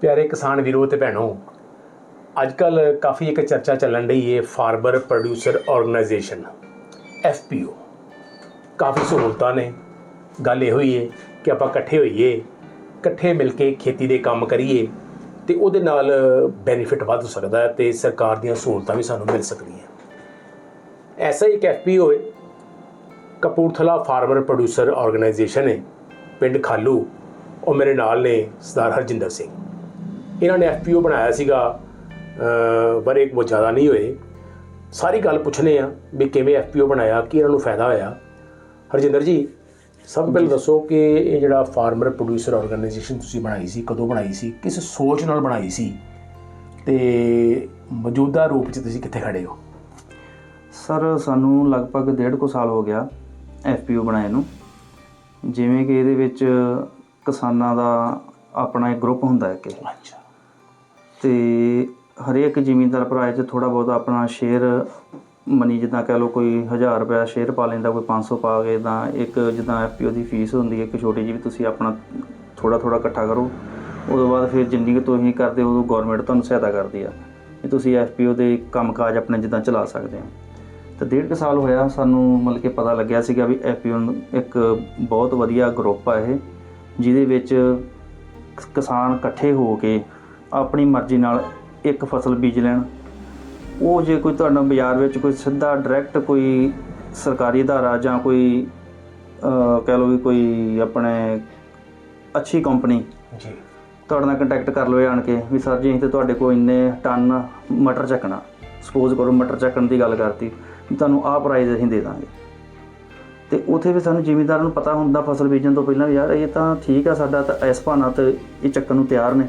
ਪਿਆਰੇ ਕਿਸਾਨ ਵੀਰੋ ਤੇ ਭੈਣੋ ਅੱਜ ਕੱਲ ਕਾਫੀ ਇੱਕ ਚਰਚਾ ਚੱਲਣ ਰਹੀ ਹੈ ਫਾਰਮਰ ਪ੍ਰੋਡਿਊਸਰ ਆਰਗੇਨਾਈਜੇਸ਼ਨ ਐਫਪੀਓ ਕਾਫੀ ਸਹੂਲਤਾਂ ਨੇ। ਗੱਲ ਇਹੋ ਹੀ ਹੈ ਕਿ ਆਪਾਂ ਇਕੱਠੇ ਹੋਈਏ, ਇਕੱਠੇ ਮਿਲ ਕੇ ਖੇਤੀ ਦੇ ਕੰਮ ਕਰੀਏ ਤੇ ਉਹਦੇ ਨਾਲ ਬੈਨੀਫਿਟ ਵੱਧ ਸਕਦਾ ਹੈ ਤੇ ਸਰਕਾਰ ਦੀਆਂ ਸਹੂਲਤਾਂ ਵੀ ਸਾਨੂੰ ਮਿਲ ਸਕਦੀਆਂ। ਐਸਾ ਹੀ ਇੱਕ ਐਫਪੀਓ ਹੈ ਕਪੂਰਥਲਾ ਫਾਰਮਰ ਪ੍ਰੋਡਿਊਸਰ ਆਰਗੇਨਾਈਜੇਸ਼ਨ ਹੈ ਪਿੰਡ ਖਾਲੂ, ਉਹ ਮੇਰੇ ਨਾਲ ਨੇ ਸਰਦਾਰ ਹਰਜਿੰਦਰ ਸਿੰਘ। ਇਹਨਾਂ ਨੇ ਐਫਪੀਓ ਬਣਾਇਆ ਸੀਗਾ ਪਰ ਇੱਕ ਬਹੁਤ ਜ਼ਿਆਦਾ ਨਹੀਂ ਹੋਏ। ਸਾਰੀ ਗੱਲ ਪੁੱਛਨੇ ਆ ਵੀ ਕਿਵੇਂ ਐਫਪੀਓ ਬਣਾਇਆ ਕੀ ਇਹਨਾਂ ਨੂੰ ਫਾਇਦਾ ਹੋਇਆ। ਹਰਜਿੰਦਰ ਜੀ ਸਭ ਤੋਂ ਪਹਿਲਾਂ ਦੱਸੋ ਕਿ ਇਹ ਜਿਹੜਾ ਫਾਰਮਰ ਪ੍ਰੋਡਿਊਸਰ ਆਰਗੇਨਾਈਜੇਸ਼ਨ ਤੁਸੀਂ ਬਣਾਈ ਸੀ ਕਦੋਂ ਬਣਾਈ ਸੀ ਕਿਸ ਸੋਚ ਨਾਲ ਬਣਾਈ ਸੀ? ਤੇ ਮੌਜੂਦਾ ਰੂਪ 'ਚ ਤੁਸੀਂ ਕਿੱਥੇ ਖੜੇ ਹੋ? ਸਰ ਸਾਨੂੰ ਲਗਭਗ ਡੇਢ ਕੁ ਸਾਲ ਹੋ ਗਿਆ ਐਫਪੀਓ ਬਣਾਏ ਨੂੰ। ਜਿਵੇਂ ਕਿ ਇਹਦੇ ਵਿੱਚ ਕਿਸਾਨਾਂ ਦਾ ਆਪਣਾ ਇੱਕ ਗਰੁੱਪ ਹੁੰਦਾ ਹੈ ਕਿ। ਅੱਛਾ। ਤੇ ਹਰੇਕ ਜ਼ਿਮੀਂਦਾਰ ਭਰਾ ਇਹ 'ਚ ਥੋੜਾ ਬਹੁਤ ਆਪਣਾ ਸ਼ੇਅਰ ਮਨੀ ਜਿੱਦਾਂ ਕਹਿ ਲਓ ਕੋਈ 1000 ਰੁਪਇਆ ਸ਼ੇਅਰ ਪਾ ਲੈਂਦਾ, ਕੋਈ 500 ਪਾ ਕੇ ਤਾਂ ਇੱਕ ਜਿੱਦਾਂ ਐਫਪੀਓ ਦੀ ਫੀਸ ਹੁੰਦੀ ਹੈ, ਇੱਕ ਛੋਟੀ ਜਿਹੀ ਵੀ ਤੁਸੀਂ ਆਪਣਾ ਥੋੜਾ ਥੋੜਾ ਇਕੱਠਾ ਕਰੋ। ਉਦੋਂ ਬਾਅਦ ਫਿਰ ਜਿੰਨੀ ਕੁ ਤੁਸੀਂ ਕਰਦੇ ਉਦੋਂ ਗਵਰਨਮੈਂਟ ਤੁਹਾਨੂੰ ਸਹਾਇਤਾ ਕਰਦੀ ਆ ਕਿ ਤੁਸੀਂ ਐਫਪੀਓ ਦੇ ਕੰਮਕਾਜ ਆਪਣੇ ਜਿੱਦਾਂ ਚਲਾ ਸਕਦੇ ਹੋ। ਤਾਂ ਡੇਢ ਕੁ ਸਾਲ ਹੋਇਆ, ਸਾਨੂੰ ਮਤਲਬ ਕਿ ਪਤਾ ਲੱਗਿਆ ਸੀਗਾ ਵੀ ਐਫਪੀਓ ਇੱਕ ਬਹੁਤ ਵਧੀਆ ਗਰੁੱਪ ਆ ਇਹ, ਜਿਹਦੇ ਵਿੱਚ ਕਿਸਾਨ ਇਕੱਠੇ ਹੋ ਕੇ ਆਪਣੀ ਮਰਜ਼ੀ ਨਾਲ ਇੱਕ ਫਸਲ ਬੀਜ ਲੈਣ। ਉਹ ਜੇ ਕੋਈ ਤੁਹਾਡਾ ਬਾਜ਼ਾਰ ਵਿੱਚ ਕੋਈ ਸਿੱਧਾ ਡਾਇਰੈਕਟ ਕੋਈ ਸਰਕਾਰੀ ਅਦਾਰਾ ਜਾਂ ਕੋਈ ਕਹਿ ਲਓ ਵੀ ਕੋਈ ਆਪਣੇ ਅੱਛੀ ਕੰਪਨੀ ਜੀ। ਤੁਹਾਡੇ ਨਾਲ ਕੰਟੈਕਟ ਕਰ ਲਵੇ ਆਣ ਕੇ ਵੀ ਸਰ ਜੀ ਅਸੀਂ ਤੇ ਤੁਹਾਡੇ ਕੋਲ ਇੰਨੇ ਟਨ ਮਟਰ ਚੱਕਣਾ। ਸਪੋਜ਼ ਕਰੋ ਮਟਰ ਚੱਕਣ ਦੀ ਗੱਲ ਕਰਤੀ ਤੁਹਾਨੂੰ ਆਹ ਪ੍ਰਾਈਸ ਅਸੀਂ ਦੇ ਦਾਂਗੇ। ਤੇ ਉਥੇ ਵੀ ਸਾਨੂੰ ਜ਼ਿਮੀਂਦਾਰਾਂ ਨੂੰ ਪਤਾ ਹੁੰਦਾ ਫਸਲ ਬੀਜਣ ਤੋਂ ਪਹਿਲਾਂ ਯਾਰ ਇਹ ਤਾਂ ਠੀਕ ਆ ਸਾਡਾ ਤਾਂ ਇਸ ਭਾਨਾ ਤੇ ਇਹ ਚੱਕਣ ਨੂੰ ਤਿਆਰ ਨੇ।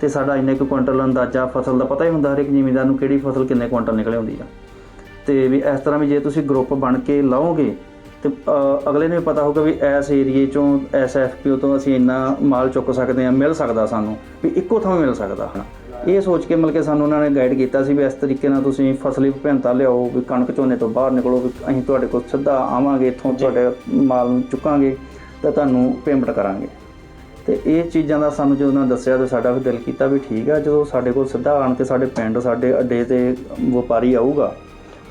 ਤੇ ਸਾਡਾ ਇੰਨੇ ਕੁ ਕੁਇੰਟਲ ਅੰਦਾਜ਼ਾ ਫਸਲ ਦਾ ਪਤਾ ਹੀ ਹੁੰਦਾ ਹਰ ਇੱਕ ਜ਼ਿਮੀਂਦਾਰ ਨੂੰ ਕਿਹੜੀ ਫਸਲ ਕਿੰਨੇ ਕੁਇੰਟਲ ਨਿਕਲੇ ਹੁੰਦੀ ਆ। ਤੇ ਵੀ ਇਸ ਤਰ੍ਹਾਂ ਵੀ ਜੇ ਤੁਸੀਂ ਗਰੁੱਪ ਬਣ ਕੇ ਲਾਓਗੇ ਤੇ ਅਗਲੇ ਨੂੰ ਪਤਾ ਹੋਊਗਾ ਵੀ ਇਸ ਏਰੀਏ ਚੋਂ ਐਸ ਐਫਪੀਓ ਤੋਂ ਅਸੀਂ ਇੰਨਾ ਮਾਲ ਚੁੱਕ ਸਕਦੇ ਹਾਂ ਮਿਲ ਸਕਦਾ ਸਾਨੂੰ ਵੀ ਇੱਕੋ ਥਾਂ ਮਿਲ ਸਕਦਾ। ਇਹ ਸੋਚ ਕੇ ਮਿਲ ਕੇ ਸਾਨੂੰ ਉਹਨਾਂ ਨੇ ਗਾਈਡ ਕੀਤਾ ਸੀ ਵੀ ਇਸ ਤਰੀਕੇ ਨਾਲ ਤੁਸੀਂ ਫਸਲੀ ਵਿਭਿੰਨਤਾ ਲਿਆਓ ਵੀ ਕਣਕ ਝੋਨੇ ਤੋਂ ਬਾਹਰ ਨਿਕਲੋ ਵੀ ਅਸੀਂ ਤੁਹਾਡੇ ਕੋਲ ਸਿੱਧਾ ਆਵਾਂਗੇ ਇੱਥੋਂ ਤੁਹਾਡੇ ਮਾਲ ਨੂੰ ਚੁੱਕਾਂਗੇ ਤਾਂ ਤੁਹਾਨੂੰ ਪੇਮੈਂਟ ਕਰਾਂਗੇ। ਤੇ ਇਹ ਚੀਜ਼ਾਂ ਦਾ ਸਾਨੂੰ ਜਦੋਂ ਉਹਨਾਂ ਦੱਸਿਆ ਤੇ ਸਾਡਾ ਵੀ ਦਿਲ ਕੀਤਾ ਵੀ ਠੀਕ ਆ ਜਦੋਂ ਸਾਡੇ ਕੋਲ ਸਿੱਧਾ ਆਣ ਕੇ ਸਾਡੇ ਪਿੰਡ ਸਾਡੇ ਅੱਡੇ ਤੇ ਵਪਾਰੀ ਆਊਗਾ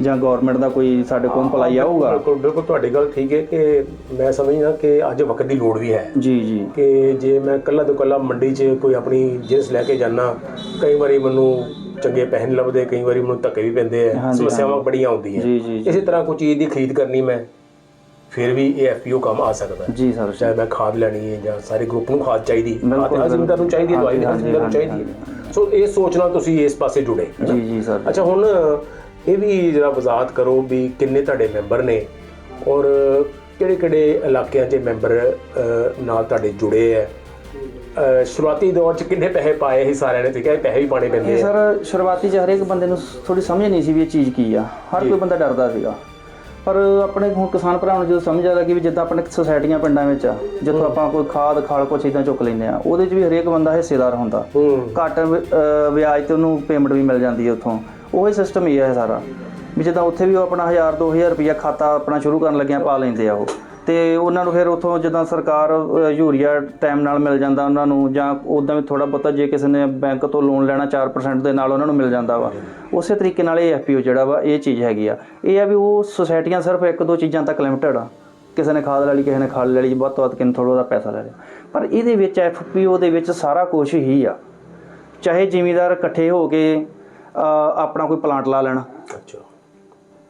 ਜਾਂ ਗਵਰਨਮੈਂਟ ਦਾ ਕੋਈ ਸਾਡੇ ਕੋਲ ਭਲਾਈ ਆਊਗਾ। ਬਿਲਕੁਲ ਬਿਲਕੁਲ ਤੁਹਾਡੀ ਗੱਲ ਠੀਕ ਹੈ ਕਿ ਮੈਂ ਸਮਝਦਾ ਕਿ ਅੱਜ ਵਕਤ ਦੀ ਲੋੜ ਵੀ ਹੈ। ਜੀ ਜੀ। ਕਿ ਜੇ ਮੈਂ ਕੱਲਾ ਤੋਂ ਕੱਲਾ ਮੰਡੀ 'ਚ ਕੋਈ ਆਪਣੀ ਜਿੰਸ ਲੈ ਕੇ ਜਾਣਾ ਕਈ ਵਾਰੀ ਮੈਨੂੰ ਚੰਗੇ ਪੈਸੇ ਨਹੀਂ ਲੱਭਦੇ ਕਈ ਵਾਰੀ ਮੈਨੂੰ ਧੱਕੇ ਵੀ ਪੈਂਦੇ ਆ ਸਮੱਸਿਆਵਾਂ ਬੜੀਆਂ ਆਉਂਦੀਆਂ। ਜੀ ਜੀ ਜੀ। ਇਸੇ ਤਰ੍ਹਾਂ ਕੋਈ ਚੀਜ਼ ਦੀ ਖਰੀਦ ਕਰਨੀ ਮੈਂ ਫਿਰ ਵੀ ਇਹ ਐਫਪੀਓ ਕੰਮ ਆ ਸਕਦਾ ਹੈ। ਜੀ ਸਰ ਚਾਹੇ ਮੈਂ ਖਾਦ ਲੈਣੀ ਹੈ ਜਾਂ ਸਾਰੇ ਗਰੁੱਪ ਨੂੰ ਖਾਦ ਚਾਹੀਦੀ ਖਾਦ ਤਾਂ ਜ਼ਿਮੀਂਦਾਰ ਨੂੰ ਚਾਹੀਦੀ ਹੈ ਦਵਾਈ ਹਾਂਜੀ, ਜ਼ਿਮੀਂਦਾਰ ਨੂੰ ਚਾਹੀਦੀ ਹੈ। ਸੋ ਇਹ ਸੋਚ ਨਾਲ ਤੁਸੀਂ ਇਸ ਪਾਸੇ ਜੁੜੇ ਜੀ ਜੀ ਸਰ ਅੱਛਾ ਹੁਣ ਇਹ ਵੀ ਜਰਾ ਵਜ਼ਾਹਤ ਕਰੋ ਵੀ ਕਿੰਨੇ ਤੁਹਾਡੇ ਮੈਂਬਰ ਨੇ ਔਰ ਕਿਹੜੇ ਕਿਹੜੇ ਇਲਾਕਿਆਂ 'ਚ ਮੈਂਬਰ ਨਾਲ ਤੁਹਾਡੇ ਜੁੜੇ ਹੈ? ਸ਼ੁਰੂਆਤੀ ਦੌਰ 'ਚ ਕਿੰਨੇ ਪੈਸੇ ਪਾਏ ਸੀ ਸਾਰਿਆਂ ਨੇ? ਤੇ ਕਿਹਾ ਪੈਸੇ ਵੀ ਪਾਣੇ ਪੈਂਦੇ ਆ। ਸਰ ਸ਼ੁਰੂਆਤੀ ਚ ਹਰੇਕ ਬੰਦੇ ਨੂੰ ਥੋੜੀ ਸਮਝ ਨਹੀਂ ਸੀ ਵੀ ਇਹ ਚੀਜ਼ ਕੀ ਆ। ਹਰ ਕੋਈ ਬੰਦਾ ਡਰਦਾ ਸੀਗਾ। ਪਰ ਆਪਣੇ ਹੁਣ ਕਿਸਾਨ ਭਰਾਵਾਂ ਨੂੰ ਜਦੋਂ ਸਮਝ ਆ ਲੱਗੀ ਵੀ ਜਿੱਦਾਂ ਆਪਣੇ ਸੁਸਾਇਟੀਆਂ ਪਿੰਡਾਂ ਵਿੱਚ ਆ ਜਿੱਥੋਂ ਆਪਾਂ ਕੋਈ ਖਾਦ ਖਾਲ ਕੁਛ ਇਦਾਂ ਚੁੱਕ ਲੈਂਦੇ ਆ ਉਹਦੇ 'ਚ ਵੀ ਹਰੇਕ ਬੰਦਾ ਹਿੱਸੇਦਾਰ ਹੁੰਦਾ। ਹੂੰ। ਘੱਟ ਵਿਆਜ ਤੇ ਉਹਨੂੰ ਪੇਮੈਂਟ ਵੀ ਮਿਲ ਜਾਂਦੀ ਹੈ ਉੱਥੋਂ। ਉਹੀ ਸਿਸਟਮ ਹੀ ਹੈ ਸਾਰਾ। ਵੀ ਜਿੱਦਾਂ ਉੱਥੇ ਵੀ ਉਹ ਆਪਣਾ 1000 2000 ਰੁਪਇਆ ਖਾਤਾ ਆਪਣਾ ਸ਼ੁਰੂ ਕਰਨ ਲੱਗਿਆ ਪਾ ਲੈਂਦੇ ਆ ਉਹ। ਤੇ ਉਹਨਾਂ ਨੂੰ ਫਿਰ ਉੱਥੋਂ ਜਿੱਦਾਂ ਸਰਕਾਰ ਯੂਰੀਆ ਟਾਈਮ ਨਾਲ ਮਿਲ ਜਾਂਦਾ ਉਹਨਾਂ ਨੂੰ ਜਾਂ ਉਦਾਂ ਵੀ ਥੋੜਾ ਬਹੁਤਾ ਜੇ ਕਿਸੇ ਨੇ ਬੈਂਕ ਤੋਂ ਲੋਨ ਲੈਣਾ 4% ਦੇ ਨਾਲ ਉਹਨਾਂ ਨੂੰ ਮਿਲ ਜਾਂਦਾ ਵਾ। ਉਸੇ ਤਰੀਕੇ ਨਾਲ ਇਹ ਐਫਪੀਓ ਜਿਹੜਾ ਵਾ, ਇਹ ਚੀਜ਼ ਹੈਗੀ ਆ। ਇਹ ਆ ਵੀ ਉਹ ਸੁਸਾਇਟੀਆਂ ਸਿਰਫ ਇੱਕ ਦੋ ਚੀਜ਼ਾਂ ਤੱਕ ਲਿਮਟਿਡ ਆ। ਕਿਸੇ ਨੇ ਖਾਦ ਲੈ ਲਈ, ਕਿਸੇ ਨੇ ਖਾਲ ਲੈ ਲਈ, ਵੱਧ ਤੋਂ ਵੱਧ ਕਿੰਨ ਥੋੜਾ ਉਹਦਾ ਪੈਸਾ ਲੈ ਲਿਆ। ਪਰ ਇਹਦੇ ਵਿੱਚ ਐਫਪੀਓ ਦੇ ਵਿੱਚ ਸਾਰਾ ਕੁਝ ਹੀ ਆ। ਚਾਹੇ ਜ਼ਿਮੀਦਾਰ ਇਕੱਠੇ ਹੋ ਕੇ ਆਪਣਾ ਕੋਈ ਪਲਾਂਟ ਲਾ ਲੈਣਾ। ਅੱਛਾ।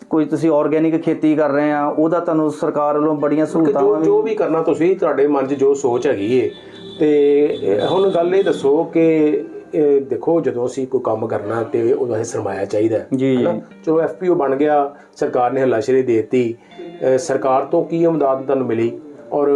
ਕੋਈ ਤੁਸੀਂ ਆਰਗੇਨਿਕ ਖੇਤੀ ਕਰ ਰਹੇ ਆ ਉਹਦਾ ਤੁਹਾਨੂੰ ਸਰਕਾਰ ਵੱਲੋਂ ਬੜੀਆਂ ਸਹੂਲਤਾਂ ਜੋ ਵੀ ਜੋ ਵੀ ਕਰਨਾ ਤੁਸੀਂ ਤੁਹਾਡੇ ਮਨ 'ਚ ਜੋ ਸੋਚ ਹੈਗੀ ਏ। ਤੇ ਹੁਣ ਗੱਲ ਇਹ ਦੱਸੋ ਕਿ ਦੇਖੋ ਜਦੋਂ ਅਸੀਂ ਕੋਈ ਕੰਮ ਕਰਨਾ ਤੇ ਉਹਦਾ ਇਹ ਸਰਮਾਇਆ ਚਾਹੀਦਾ ਹੈ। ਹਨਾ? ਚਲੋ ਐਫਪੀਓ ਬਣ ਗਿਆ ਸਰਕਾਰ ਨੇ ਹੱਲਾਸ਼ੇਰੀ ਦੇ ਦਿੱਤੀ ਸਰਕਾਰ ਤੋਂ ਕੀ ਇਮਦਾਦ ਤੁਹਾਨੂੰ ਮਿਲੀ? ਔਰ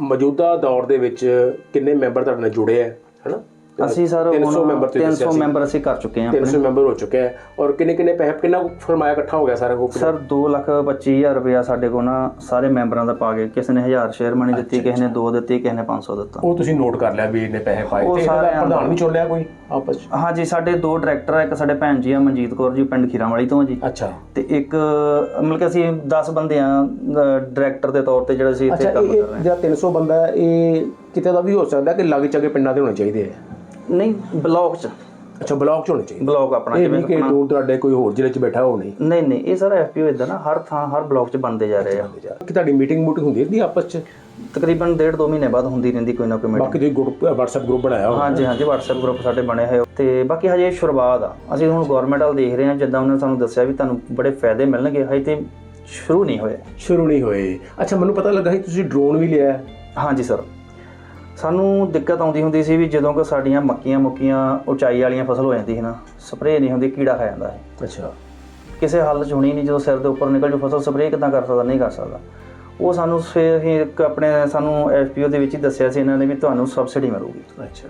ਮੌਜੂਦਾ ਦੌਰ ਦੇ ਵਿੱਚ ਕਿੰਨੇ ਮੈਂਬਰ ਤੁਹਾਡੇ ਨਾਲ ਜੁੜੇ ਹੈ? ਹਨਾ? ਅਸੀਂ ਸਰ 300 ਮੈਂਬਰ ਤੁਸੀਂ ਦੱਸਿਆ 300 ਸੀ। ਮੈਂਬਰ ਅਸੀਂ ਕਰ ਚੁੱਕੇ ਹਾਂ 300 ਮੈਂਬਰ ਹੋ ਚੁੱਕਿਆ ਹੈ। ਔਰ ਕਿੰਨੇ ਕਿੰਨੇ ਪੈਸੇ ਕਿੰਨਾ ਫਰਮਾਇਆ ਇਕੱਠਾ ਹੋ ਗਿਆ ਸਾਰਾ ਕੁਝ ਸਰ 2 ਲੱਖ 25000 ਰੁਪਇਆ ਸਾਡੇ ਕੋਲ ਨਾ ਸਾਰੇ ਮੈਂਬਰਾਂ ਦਾ ਪਾ ਕੇ ਕਿਸੇ ਨੇ 1000 ਸ਼ੇਅਰ ਮਨੀ ਦਿੱਤੀ ਕਿਸੇ ਨੇ 2 ਦਿੱਤੀ ਕਿਸੇ ਨੇ 500 ਦਿੱਤਾ। ਉਹ ਤੁਸੀਂ ਨੋਟ ਕਰ ਲਿਆ ਵੀ ਇੰਨੇ ਪੈਸੇ ਪਾਏ ਤੇ ਇਹਦਾ ਪ੍ਰਧਾਨ ਵੀ ਚੁਣ ਲਿਆ ਕੋਈ ਆਪਸ 'ਚ? ਹਾਂਜੀ ਸਾਡੇ ਦੋ ਡਾਇਰੈਕਟਰ ਆ ਇੱਕ ਸਾਡੇ ਭੈਣ ਜੀ ਆ ਮਨਜੀਤ ਕੌਰ ਜੀ ਪਿੰਡ ਖੀਰਾਵਾਲੀ ਤੋਂ ਆ ਜੀ। ਅੱਛਾ। ਤੇ ਇੱਕ ਮਤਲਬ ਕਿ ਅਸੀਂ 10 ਬੰਦੇ ਆ ਡਾਇਰੈਕਟਰ ਦੇ ਤੌਰ ਤੇ ਜਿਹੜਾ ਅਸੀਂ ਇੱਥੇ ਅੱਛਾ ਕੰਮ ਇਹ ਕਰ ਰਹੇ ਜਿਹੜਾ 300 ਬੰਦਾ ਹੈ, ਇਹ ਕਿਤੇ ਦਾ ਵੀ ਹੋ ਸਕਦਾ ਕਿ ਲੱਗ ਚੱਗੇ ਪਿੰਡਾਂ ਦੇ ਹੋਣੇ ਚਾਹੀਦੇ ਆ? ਹਾਂ ਨਹੀਂ ਬਲੌਕ ਚ। ਅੱਛਾ ਬਲਾਕ ਚ ਹੋਣੇ ਚਾਹੀਦੇ। ਬਲੌਕ ਆਪਣਾ ਇਹ ਨਹੀਂ ਕਿ ਆਪਣਾ- ਡਰੋਨ ਤੁਹਾਡੇ ਕੋਈ ਹੋਰ ਜ਼ਿਲ੍ਹੇ ਚ ਬੈਠਾ ਹੋ ਨਹੀਂ। ਨਹੀਂ ਨਹੀਂ ਇਹ ਸਾਰਾ ਐਫਪੀਓ ਇਦਾਂ ਨਾ ਹਰ ਥਾਂ ਹਰ ਬਲੌਕ ਚ ਬਣਦੇ ਜਾ ਰਹੇ ਆ। ਕਿ ਤੁਹਾਡੀ ਮੀਟਿੰਗ ਮੂਟਿੰਗ ਹੁੰਦੀ ਰਹਿੰਦੀ ਆਪਸ ਚ? ਤਕਰੀਬਨ ਡੇਢ ਦੋ ਮਹੀਨੇ ਬਾਅਦ ਹੁੰਦੀ ਰਹਿੰਦੀ ਕੋਈ ਨਾ ਕੋਈ ਮੀਟਿੰਗ ਬਾਕੀ ਤੁਸੀਂ ਗਰੁੱਪ WhatsApp ਗਰੁੱਪ ਬਣਾਇਆ ਹੋਣਾ ਹਾਂਜੀ ਹਾਂਜੀ WhatsApp ਗਰੁੱਪ ਸਾਡੇ ਬਣੇ ਹੋਏ ਆ। ਤੇ ਬਾਕੀ ਹਜੇ ਸ਼ੁਰੂਆਤ ਆ। ਅਸੀਂ ਹੁਣ ਗਵਰਨਮੈਂਟ ਵੱਲ ਦੇਖ ਰਹੇ ਹਾਂ ਜਿੱਦਾਂ ਉਹਨਾਂ ਨੇ ਸਾਨੂੰ ਦੱਸਿਆ ਵੀ ਤੁਹਾਨੂੰ ਬੜੇ ਫਾਇਦੇ ਮਿਲਣਗੇ। ਹਜੇ ਤੇ ਸ਼ੁਰੂ ਨਹੀਂ ਹੋਏ। ਸ਼ੁਰੂ ਨਹੀਂ ਹੋਏ। ਅੱਛਾ ਮੈਨੂੰ ਪਤਾ ਲੱਗਾ ਸੀ ਤੁਸੀਂ ਡਰੋਨ ਵੀ ਲਿਆ। ਹੈ। ਹਾਂਜੀ ਸਰ ਸਾਨੂੰ ਦਿੱਕਤ ਆਉਂਦੀ ਹੁੰਦੀ ਸੀ ਵੀ ਜਦੋਂ ਕਿ ਸਾਡੀਆਂ ਮੱਕੀਆਂ ਮੁੱਕੀਆਂ ਉਚਾਈ ਵਾਲੀਆਂ ਫਸਲ ਹੋ ਜਾਂਦੀ ਸੀ ਨਾ ਸਪਰੇਅ ਨਹੀਂ ਹੁੰਦੀ ਕੀੜਾ ਖਾ ਜਾਂਦਾ ਹੈ ਅੱਛਾ। ਕਿਸੇ ਹੱਲ 'ਚ ਹੋਣੀ ਨਹੀਂ ਜਦੋਂ ਸਿਰ ਦੇ ਉੱਪਰ ਨਿਕਲ ਜੂ ਫਸਲ ਸਪਰੇਅ ਕਿੱਦਾਂ ਕਰ ਸਕਦਾ ਨਹੀਂ ਕਰ ਸਕਦਾ। ਉਹ ਸਾਨੂੰ ਫਿਰ ਅਸੀਂ ਇੱਕ ਆਪਣੇ ਸਾਨੂੰ ਐਫਪੀਓ ਦੇ ਵਿੱਚ ਹੀ ਦੱਸਿਆ ਸੀ ਇਹਨਾਂ ਨੇ ਵੀ ਤੁਹਾਨੂੰ ਸਬਸਿਡੀ ਮਿਲੂਗੀ। ਅੱਛਾ।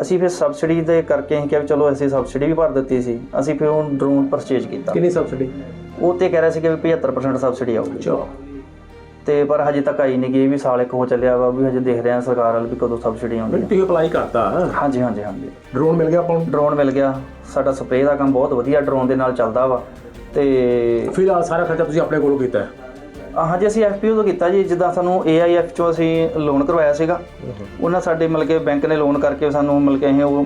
ਅਸੀਂ ਫਿਰ ਸਬਸਿਡੀ ਦੇ ਕਰਕੇ ਅਸੀਂ ਕਿਹਾ ਵੀ ਚਲੋ ਅਸੀਂ ਸਬਸਿਡੀ ਵੀ ਭਰ ਦਿੱਤੀ ਸੀ ਅਸੀਂ ਫਿਰ ਉਹ ਡਰੋਨ ਪਰਚੇਜ ਕੀਤਾ। ਕਿੰਨੀ ਸਬਸਿਡੀ? ਉਹ ਤੇ ਕਹਿ ਰਿਹਾ ਸੀ ਕਿ ਵੀ 75% ਸਬਸਿਡੀ ਆਊਗੀ। ਅੱਛਾ। ਤੇ ਪਰ ਹਜੇ ਤੱਕ ਆਈ ਨਹੀਂ ਗਈ ਵੀ ਸਾਲ ਇੱਕ ਹੋ ਚੱਲਿਆ ਵਾ ਵੀ ਹਜੇ ਦੇਖ ਰਹੇ ਹਾਂ ਸਰਕਾਰ ਵੱਲ ਵੀ ਕਦੋਂ ਸਬਸਿਡੀ ਆਉਂਦੀ ਹੈ ਤੁਸੀਂ ਅਪਲਾਈ ਕਰਤਾ? ਹਾਂਜੀ ਹਾਂਜੀ ਹਾਂਜੀ। ਡਰੋਨ ਮਿਲ ਗਿਆ ਆਪਾਂ ਨੂੰ? ਡਰੋਨ ਮਿਲ ਗਿਆ। ਸਾਡਾ ਸਪਰੇਅ ਦਾ ਕੰਮ ਬਹੁਤ ਵਧੀਆ ਡਰੋਨ ਦੇ ਨਾਲ ਚੱਲਦਾ ਵਾ। ਤੇ ਫਿਲਹਾਲ ਸਾਰਾ ਖਰਚਾ ਤੁਸੀਂ ਆਪਣੇ ਕੋਲੋਂ ਕੀਤਾ ਹੈ। ਹਾਂਜੀ ਅਸੀਂ ਐਫਪੀਓ ਤੋਂ ਕੀਤਾ ਜੀ ਜਿੱਦਾਂ ਸਾਨੂੰ AIF ਚੋਂ ਅਸੀਂ ਲੋਨ ਕਰਵਾਇਆ ਸੀਗਾ। ਉਹਨਾਂ ਸਾਡੇ ਮਿਲ ਕੇ ਬੈਂਕ ਨੇ ਲੋਨ ਕਰਕੇ ਸਾਨੂੰ ਮਿਲ ਕੇ ਅਸੀਂ ਉਹ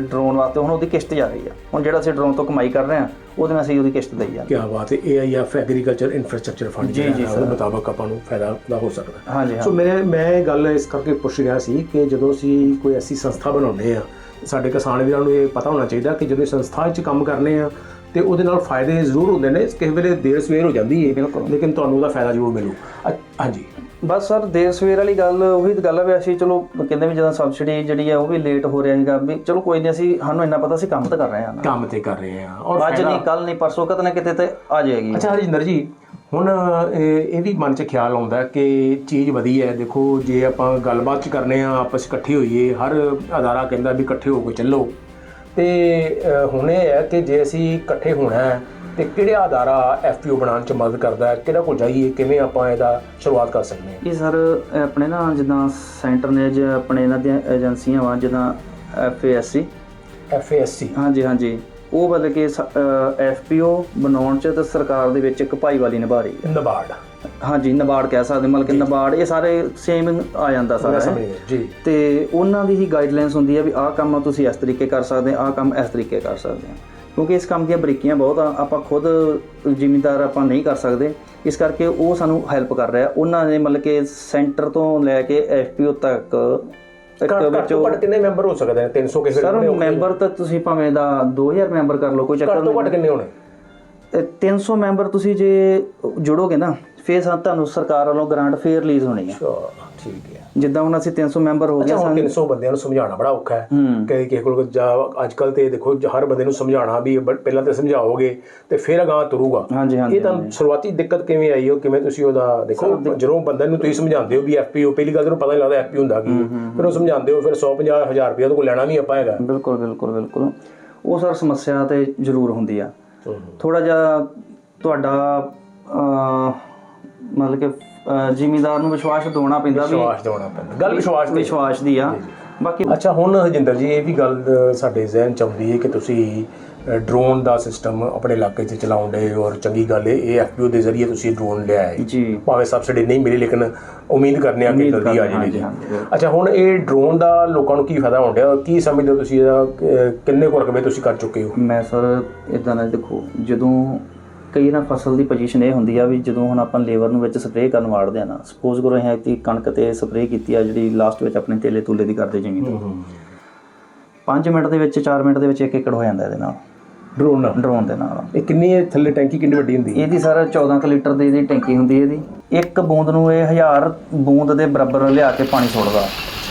ਡਰੋਨ ਵਾਸਤੇ ਹੁਣ ਉਹਦੀ ਕਿਸ਼ਤ ਜਾ ਰਹੀ ਆ। ਹੁਣ ਜਿਹੜਾ ਅਸੀਂ ਡਰੋਨ ਤੋਂ ਕਮਾਈ ਕਰ ਰਹੇ ਹਾਂ ਉਹਦੇ ਨਾਲ ਅਸੀਂ ਉਹਦੀ ਕਿਸ਼ਤ ਦੇਈ ਜਾਂਦੇ ਕੀ ਬਾਤ ਹੈ AIF ਐਗਰੀਕਲਚਰ ਇਨਫਰਾਸਟ੍ਰਕਚਰ ਫੰਡ ਜੀ, ਜੀ, ਉਹਦੇ ਮੁਤਾਬਕ ਆਪਾਂ ਨੂੰ ਫਾਇਦਾ ਦਾ ਹੋ ਸਕਦਾ। ਹੈ। ਹਾਂਜੀ ਸੋ ਹਾਂ ਮੈਂ ਇਹ ਗੱਲ ਇਸ ਕਰਕੇ ਪੁੱਛ ਰਿਹਾ ਸੀ ਕਿ ਜਦੋਂ ਅਸੀਂ ਕੋਈ ਐਸੀ ਸੰਸਥਾ ਬਣਾਉਂਦੇ ਆ ਸਾਡੇ ਕਿਸਾਨ ਵੀਰਾਂ ਨੂੰ ਇਹ ਪਤਾ ਹੋਣਾ ਚਾਹੀਦਾ ਕਿ ਜਦੋਂ ਸੰਸਥਾ ਵਿੱਚ ਕੰਮ ਕਰਨੇ ਆ ਤੇ ਉਹਦੇ ਨਾਲ ਫਾਇਦੇ ਜ਼ਰੂਰ ਹੁੰਦੇ ਨੇ ਕਿਸੇ ਵੇਲੇ ਦੇਰ ਸਵੇਰ ਹੋ ਜਾਂਦੀ ਹੈ ਬਿਲਕੁਲ। ਲੇਕਿਨ ਤੁਹਾਨੂੰ ਉਹਦਾ ਫਾਇਦਾ ਜ਼ਰੂਰ ਮਿਲੂ। ਹਾਂਜੀ। ਬਸ ਸਰ ਦੇਰ ਸਵੇਰ ਵਾਲੀ ਗੱਲ ਉਹੀ ਤਾਂ ਗੱਲ ਆ ਵੀ ਅਸੀਂ ਚਲੋ ਕਹਿੰਦੇ ਵੀ ਜਦੋਂ ਸਬਸਿਡੀ ਜਿਹੜੀ ਆ ਉਹ ਵੀ ਲੇਟ ਹੋ ਰਿਹਾ ਹੈਗਾ ਵੀ ਚਲੋ ਕੋਈ ਨਹੀਂ ਅਸੀਂ ਸਾਨੂੰ ਇੰਨਾ ਪਤਾ ਸੀ ਕੰਮ ਤਾਂ ਕਰ ਰਹੇ ਹਾਂ। ਕੰਮ ਤੇ ਕਰ ਰਹੇ ਆ ਔਰ ਅੱਜ ਨਹੀਂ ਕੱਲ ਨਹੀਂ ਪਰਸੋਂ ਕਿਤੇ ਨਾ ਕਿਤੇ ਤੇ ਆ ਜਾਏਗੀ। ਅੱਛਾ ਹਰਜਿੰਦਰ ਜੀ ਹੁਣ ਇਹ ਇਹ ਵੀ ਮਨ 'ਚ ਖਿਆਲ ਆਉਂਦਾ ਕਿ ਚੀਜ਼ ਵਧੀਆ ਹੈ। ਦੇਖੋ ਜੇ ਆਪਾਂ ਗੱਲਬਾਤ 'ਚ ਕਰਨੇ ਆ ਆਪਸ ਇਕੱਠੇ ਹੋਈਏ ਹਰ ਅਦਾਰਾ ਕਹਿੰਦਾ ਵੀ ਇਕੱਠੇ ਹੋ ਕੇ ਚੱਲੋ। ਤੇ ਹੁਣ ਇਹ ਹੈ ਕਿ ਜੇ ਅਸੀਂ ਇਕੱਠੇ ਹੋਣਾ ਹੈ ਤੇ ਕਿਹੜਾ ਅਦਾਰਾ ਐਫਪੀਓ ਬਣਾਉਣ 'ਚ ਮਦਦ ਕਰਦਾ ਹੈ? ਕਿਹੜਾ ਕੋਲ ਜਾਈਏ? ਕਿਵੇਂ ਆਪਾਂ ਇਹਦਾ ਸ਼ੁਰੂਆਤ ਕਰ ਸਕਦੇ ਹਾਂ? ਇਹ ਸਰ ਆਪਣੇ ਨਾ ਜਿੱਦਾਂ ਸੈਂਟਰ ਨੇ ਜੇ ਆਪਣੇ ਇਹਨਾਂ ਦੀਆਂ ਏਜੰਸੀਆਂ ਵਾ ਜਿੱਦਾਂ ਐਫਏਐਸਸੀ ਐਫਏਐਸਸੀ ਹਾਂਜੀ ਹਾਂਜੀ। ਉਹ ਬਦਲ ਕੇ ਐਫਪੀਓ ਬਣਾਉਣ ਚ ਤਾਂ ਸਰਕਾਰ ਦੇ ਵਿੱਚ ਇੱਕ ਭਾਈਵਾਲੀ ਨਿਭਾ ਰਹੀ ਹੈ। ਨਬਾਰਡ ਹਾਂਜੀ ਨਬਾਰਡ ਕਹਿ ਸਕਦੇ ਮਤਲਬ ਕਿ ਨਬਾਰਡ ਇਹ ਸਾਰੇ ਸੇਮ ਆ ਜਾਂਦਾ ਸਾਰਾ। ਸਮਝ ਜੀ। ਤੇ ਉਹਨਾਂ ਦੀ ਹੀ ਗਾਈਡਲਾਈਨਸ ਹੁੰਦੀ ਹੈ ਵੀ ਆਹ ਕੰਮ ਤੁਸੀਂ ਇਸ ਤਰੀਕੇ ਕਰ ਸਕਦੇ ਆ ਆਹ ਕੰਮ ਇਸ ਤਰੀਕੇ ਕਰ ਸਕਦੇ ਆ ਕਿਉਂਕਿ ਇਸ ਕੰਮ ਦੀਆਂ ਬਰੀਕੀਆਂ ਬਹੁਤ ਆ ਆਪਾਂ ਖੁਦ ਜ਼ਿਮੀਂਦਾਰ ਆਪਾਂ ਨਹੀਂ ਕਰ ਸਕਦੇ। ਇਸ ਕਰਕੇ ਉਹ ਸਾਨੂੰ ਹੈਲਪ ਕਰ ਰਿਹਾ। ਉਹਨਾਂ ਨੇ ਮਤਲਬ ਕਿ ਸੈਂਟਰ ਤੋਂ ਲੈ ਕੇ ਐਫਪੀਓ ਤੱਕ ਇੱਕ ਘੱਟ ਘੱਟ ਤੋਂ ਵਿੱਚੋਂ ਘੱਟ ਕਿੰਨੇ ਮੈਂਬਰ ਹੋ ਸਕਦੇ ਨੇ? 300 ਕਿਸੇ ਸਰ ਵੇਲੇ ਮੈਂਬਰ ਤਾਂ ਤੁਸੀਂ ਭਾਵੇਂ ਦਾ 2000 ਮੈਂਬਰ ਕਰ ਲਓ ਕੋਈ ਚੱਕਰ ਘੱਟ ਤੋਂ ਘੱਟ ਨਹੀਂ ਕਿੰਨੇ ਹੋਣੇ? 300 ਮੈਂਬਰ ਤੁਸੀਂ ਜੇ ਜੁੜੋਗੇ ਨਾ ਫੇਰ ਸਾ ਤੁਹਾਨੂੰ ਸਰਕਾਰ ਵੱਲੋਂ ਗ੍ਰਾਂਟ ਫੇਰ ਰਿਲੀਜ਼ ਹੋਣੀ ਹੈ ਅੱਛਾ ਠੀਕ ਹੈ। ਜਿੱਦਾਂ ਹੁਣ ਅਸੀਂ 300 ਮੈਂਬਰ ਹੋ ਗਏ ਸਾਨੂੰ 300 ਬੰਦਿਆਂ ਨੂੰ ਸਮਝਾਉਣਾ ਬੜਾ ਔਖਾ ਹੈ। ਹੂੰ। ਕਿ ਕਿਸੇ ਕੋਲ ਜਾ ਅੱਜ ਕੱਲ ਤੇ ਦੇਖੋ ਹਰ ਬੰਦੇ ਨੂੰ ਸਮਝਾਉਣਾ ਵੀ ਪਹਿਲਾਂ ਤੇ ਸਮਝਾਓਗੇ ਤੇ ਫਿਰ ਅਗਾਂਹ ਤੁਰੂਗਾ। ਇਹ ਤਾਂ ਸ਼ੁਰੂਆਤੀ ਦਿੱਕਤ ਕਿਵੇਂ ਆਈ ਉਹ ਕਿਵੇਂ ਤੁਸੀਂ ਉਹਦਾ ਦੇਖੋ ਜਦੋਂ ਬੰਦੇ ਨੂੰ ਤੁਸੀਂ ਸਮਝਾਉਂਦੇ ਹੋ ਵੀ ਐਫਪੀਓ ਪਹਿਲੀ ਗੱਲ ਤਾਂ ਉਹਨੂੰ ਪਤਾ ਨਹੀਂ ਲੱਗਦਾ ਐਫਪੀ ਹੁੰਦਾ ਕੀ। ਹੈ। ਫਿਰ ਉਹ ਸਮਝਾਉਂਦੇ ਹੋ ਫਿਰ 150 ਹਜ਼ਾਰ ਰੁਪਏ ਉਹਦੇ ਕੋਲ ਲੈਣਾ ਵੀ ਆਪਾਂ ਹੈਗਾ। ਬਿਲਕੁਲ ਬਿਲਕੁਲ ਬਿਲਕੁਲ। ਉਹ ਸਰ ਸਮੱਸਿਆ ਤੇ ਜ਼ਰੂਰ ਹੁੰਦੀ ਆ। ਥੋੜਾ ਜਿਹਾ ਤੁਹਾਡਾ ਅਹ, ਮਤਲਬ ਕਿ ਜ਼ਿਮੀਦਾਰ ਨੂੰ ਵਿਸ਼ਵਾਸ ਦਿਵਾਉਣਾ ਪੈਂਦਾ ਵੀ ਵਿਸ਼ਵਾਸ ਦਿਵਾਉਣਾ ਪੈਂਦਾ। ਗੱਲ ਵਿਸ਼ਵਾਸ ਦੀ ਵਿਸ਼ਵਾਸ ਦੀ ਆ। ਬਾਕੀ ਅੱਛਾ ਹੁਣ ਹਜਿੰਦਰ ਜੀ ਇਹ ਵੀ ਗੱਲ ਸਾਡੇ ਜ਼ਿਹਨ ਚ ਆਉਂਦੀ ਹੈ ਕਿ ਤੁਸੀਂ ਡਰੋਨ ਦਾ ਸਿਸਟਮ ਆਪਣੇ ਇਲਾਕੇ 'ਚ ਚਲਾਉਂਦੇ ਔਰ ਚੰਗੀ ਗੱਲ ਹੈ ਇਹ ਐਫਪੀਓ ਦੇ ਜ਼ਰੀਏ ਤੁਸੀਂ ਡਰੋਨ ਲਿਆ ਹੈ ਜੀ। ਭਾਵੇਂ ਸਬਸਿਡੀ ਨਹੀਂ ਮਿਲੀ ਲੇਕਿਨ ਉਮੀਦ ਕਰਨੇ ਆ ਕਿ ਜਲਦੀ ਆ ਹਾਂਜੀ, ਹਾਂਜੀ। ਅੱਛਾ ਹੁਣ ਇਹ ਡਰੋਨ ਦਾ ਲੋਕਾਂ ਨੂੰ ਕੀ ਫਾਇਦਾ ਹੋਣ ਡਿਆ? ਕੀ ਸਮਝਦੇ ਹੋ ਤੁਸੀਂ ਇਹਦਾ ਕਿੰਨੇ ਕੁ ਰਕਬੇ ਤੁਸੀਂ ਕਰ ਚੁੱਕੇ ਹੋ? ਮੈਂ ਸਰ ਇਦਾਂ ਦਾ ਦੇਖੋ ਜਦੋਂ ਕਈ ਨਾ ਫਸਲ ਦੀ ਪੋਜੀਸ਼ਨ ਇਹ ਹੁੰਦੀ ਆ ਵੀ ਜਦੋਂ ਹੁਣ ਆਪਾਂ ਲੇਬਰ ਨੂੰ ਵਿੱਚ ਸਪਰੇਅ ਕਰਨ ਵਾੜਦੇ ਆ ਨਾ ਸਪੋਜ਼ ਕਰੋ ਅਸੀਂ ਐਤੀ ਕਣਕ ਤੇ ਸਪਰੇਅ ਕੀਤੀ ਆ ਜਿਹੜੀ ਲਾਸਟ ਵਿੱਚ ਆਪਣੇ ਤੇਲੇ ਤੂਲੇ ਦੀ ਕਰਦੇ ਜਿਵੇਂ ਤੋਂ। 5 ਮਿੰਟ ਦੇ ਵਿੱਚ 4 ਮਿੰਟ ਦੇ ਵਿੱਚ 1 ਏਕੜ ਹੋ ਜਾਂਦਾ ਇਹਦੇ ਨਾਲ। ਡਰੋਨ ਨਾਲ ਡਰੋਨ ਦੇ ਨਾਲ। ਇਹ ਕਿੰਨੀ ਹੈ ਥੱਲੇ ਟੈਂਕੀ ਕਿੰਨੀ ਵੱਡੀ ਹੁੰਦੀ ਹੈ? ਇਹਦੀ ਸਰ 14 ਕੁ ਲੀਟਰ ਦੀ ਇਹਦੀ ਟੈਂਕੀ ਹੁੰਦੀ ਹੈ ਇਹਦੀ। ਇੱਕ ਬੂੰਦ ਨੂੰ ਇਹ 1000 ਬੂੰਦ ਦੇ ਬਰਾਬਰ ਲਿਆ ਕੇ ਪਾਣੀ ਛੋੜਦਾ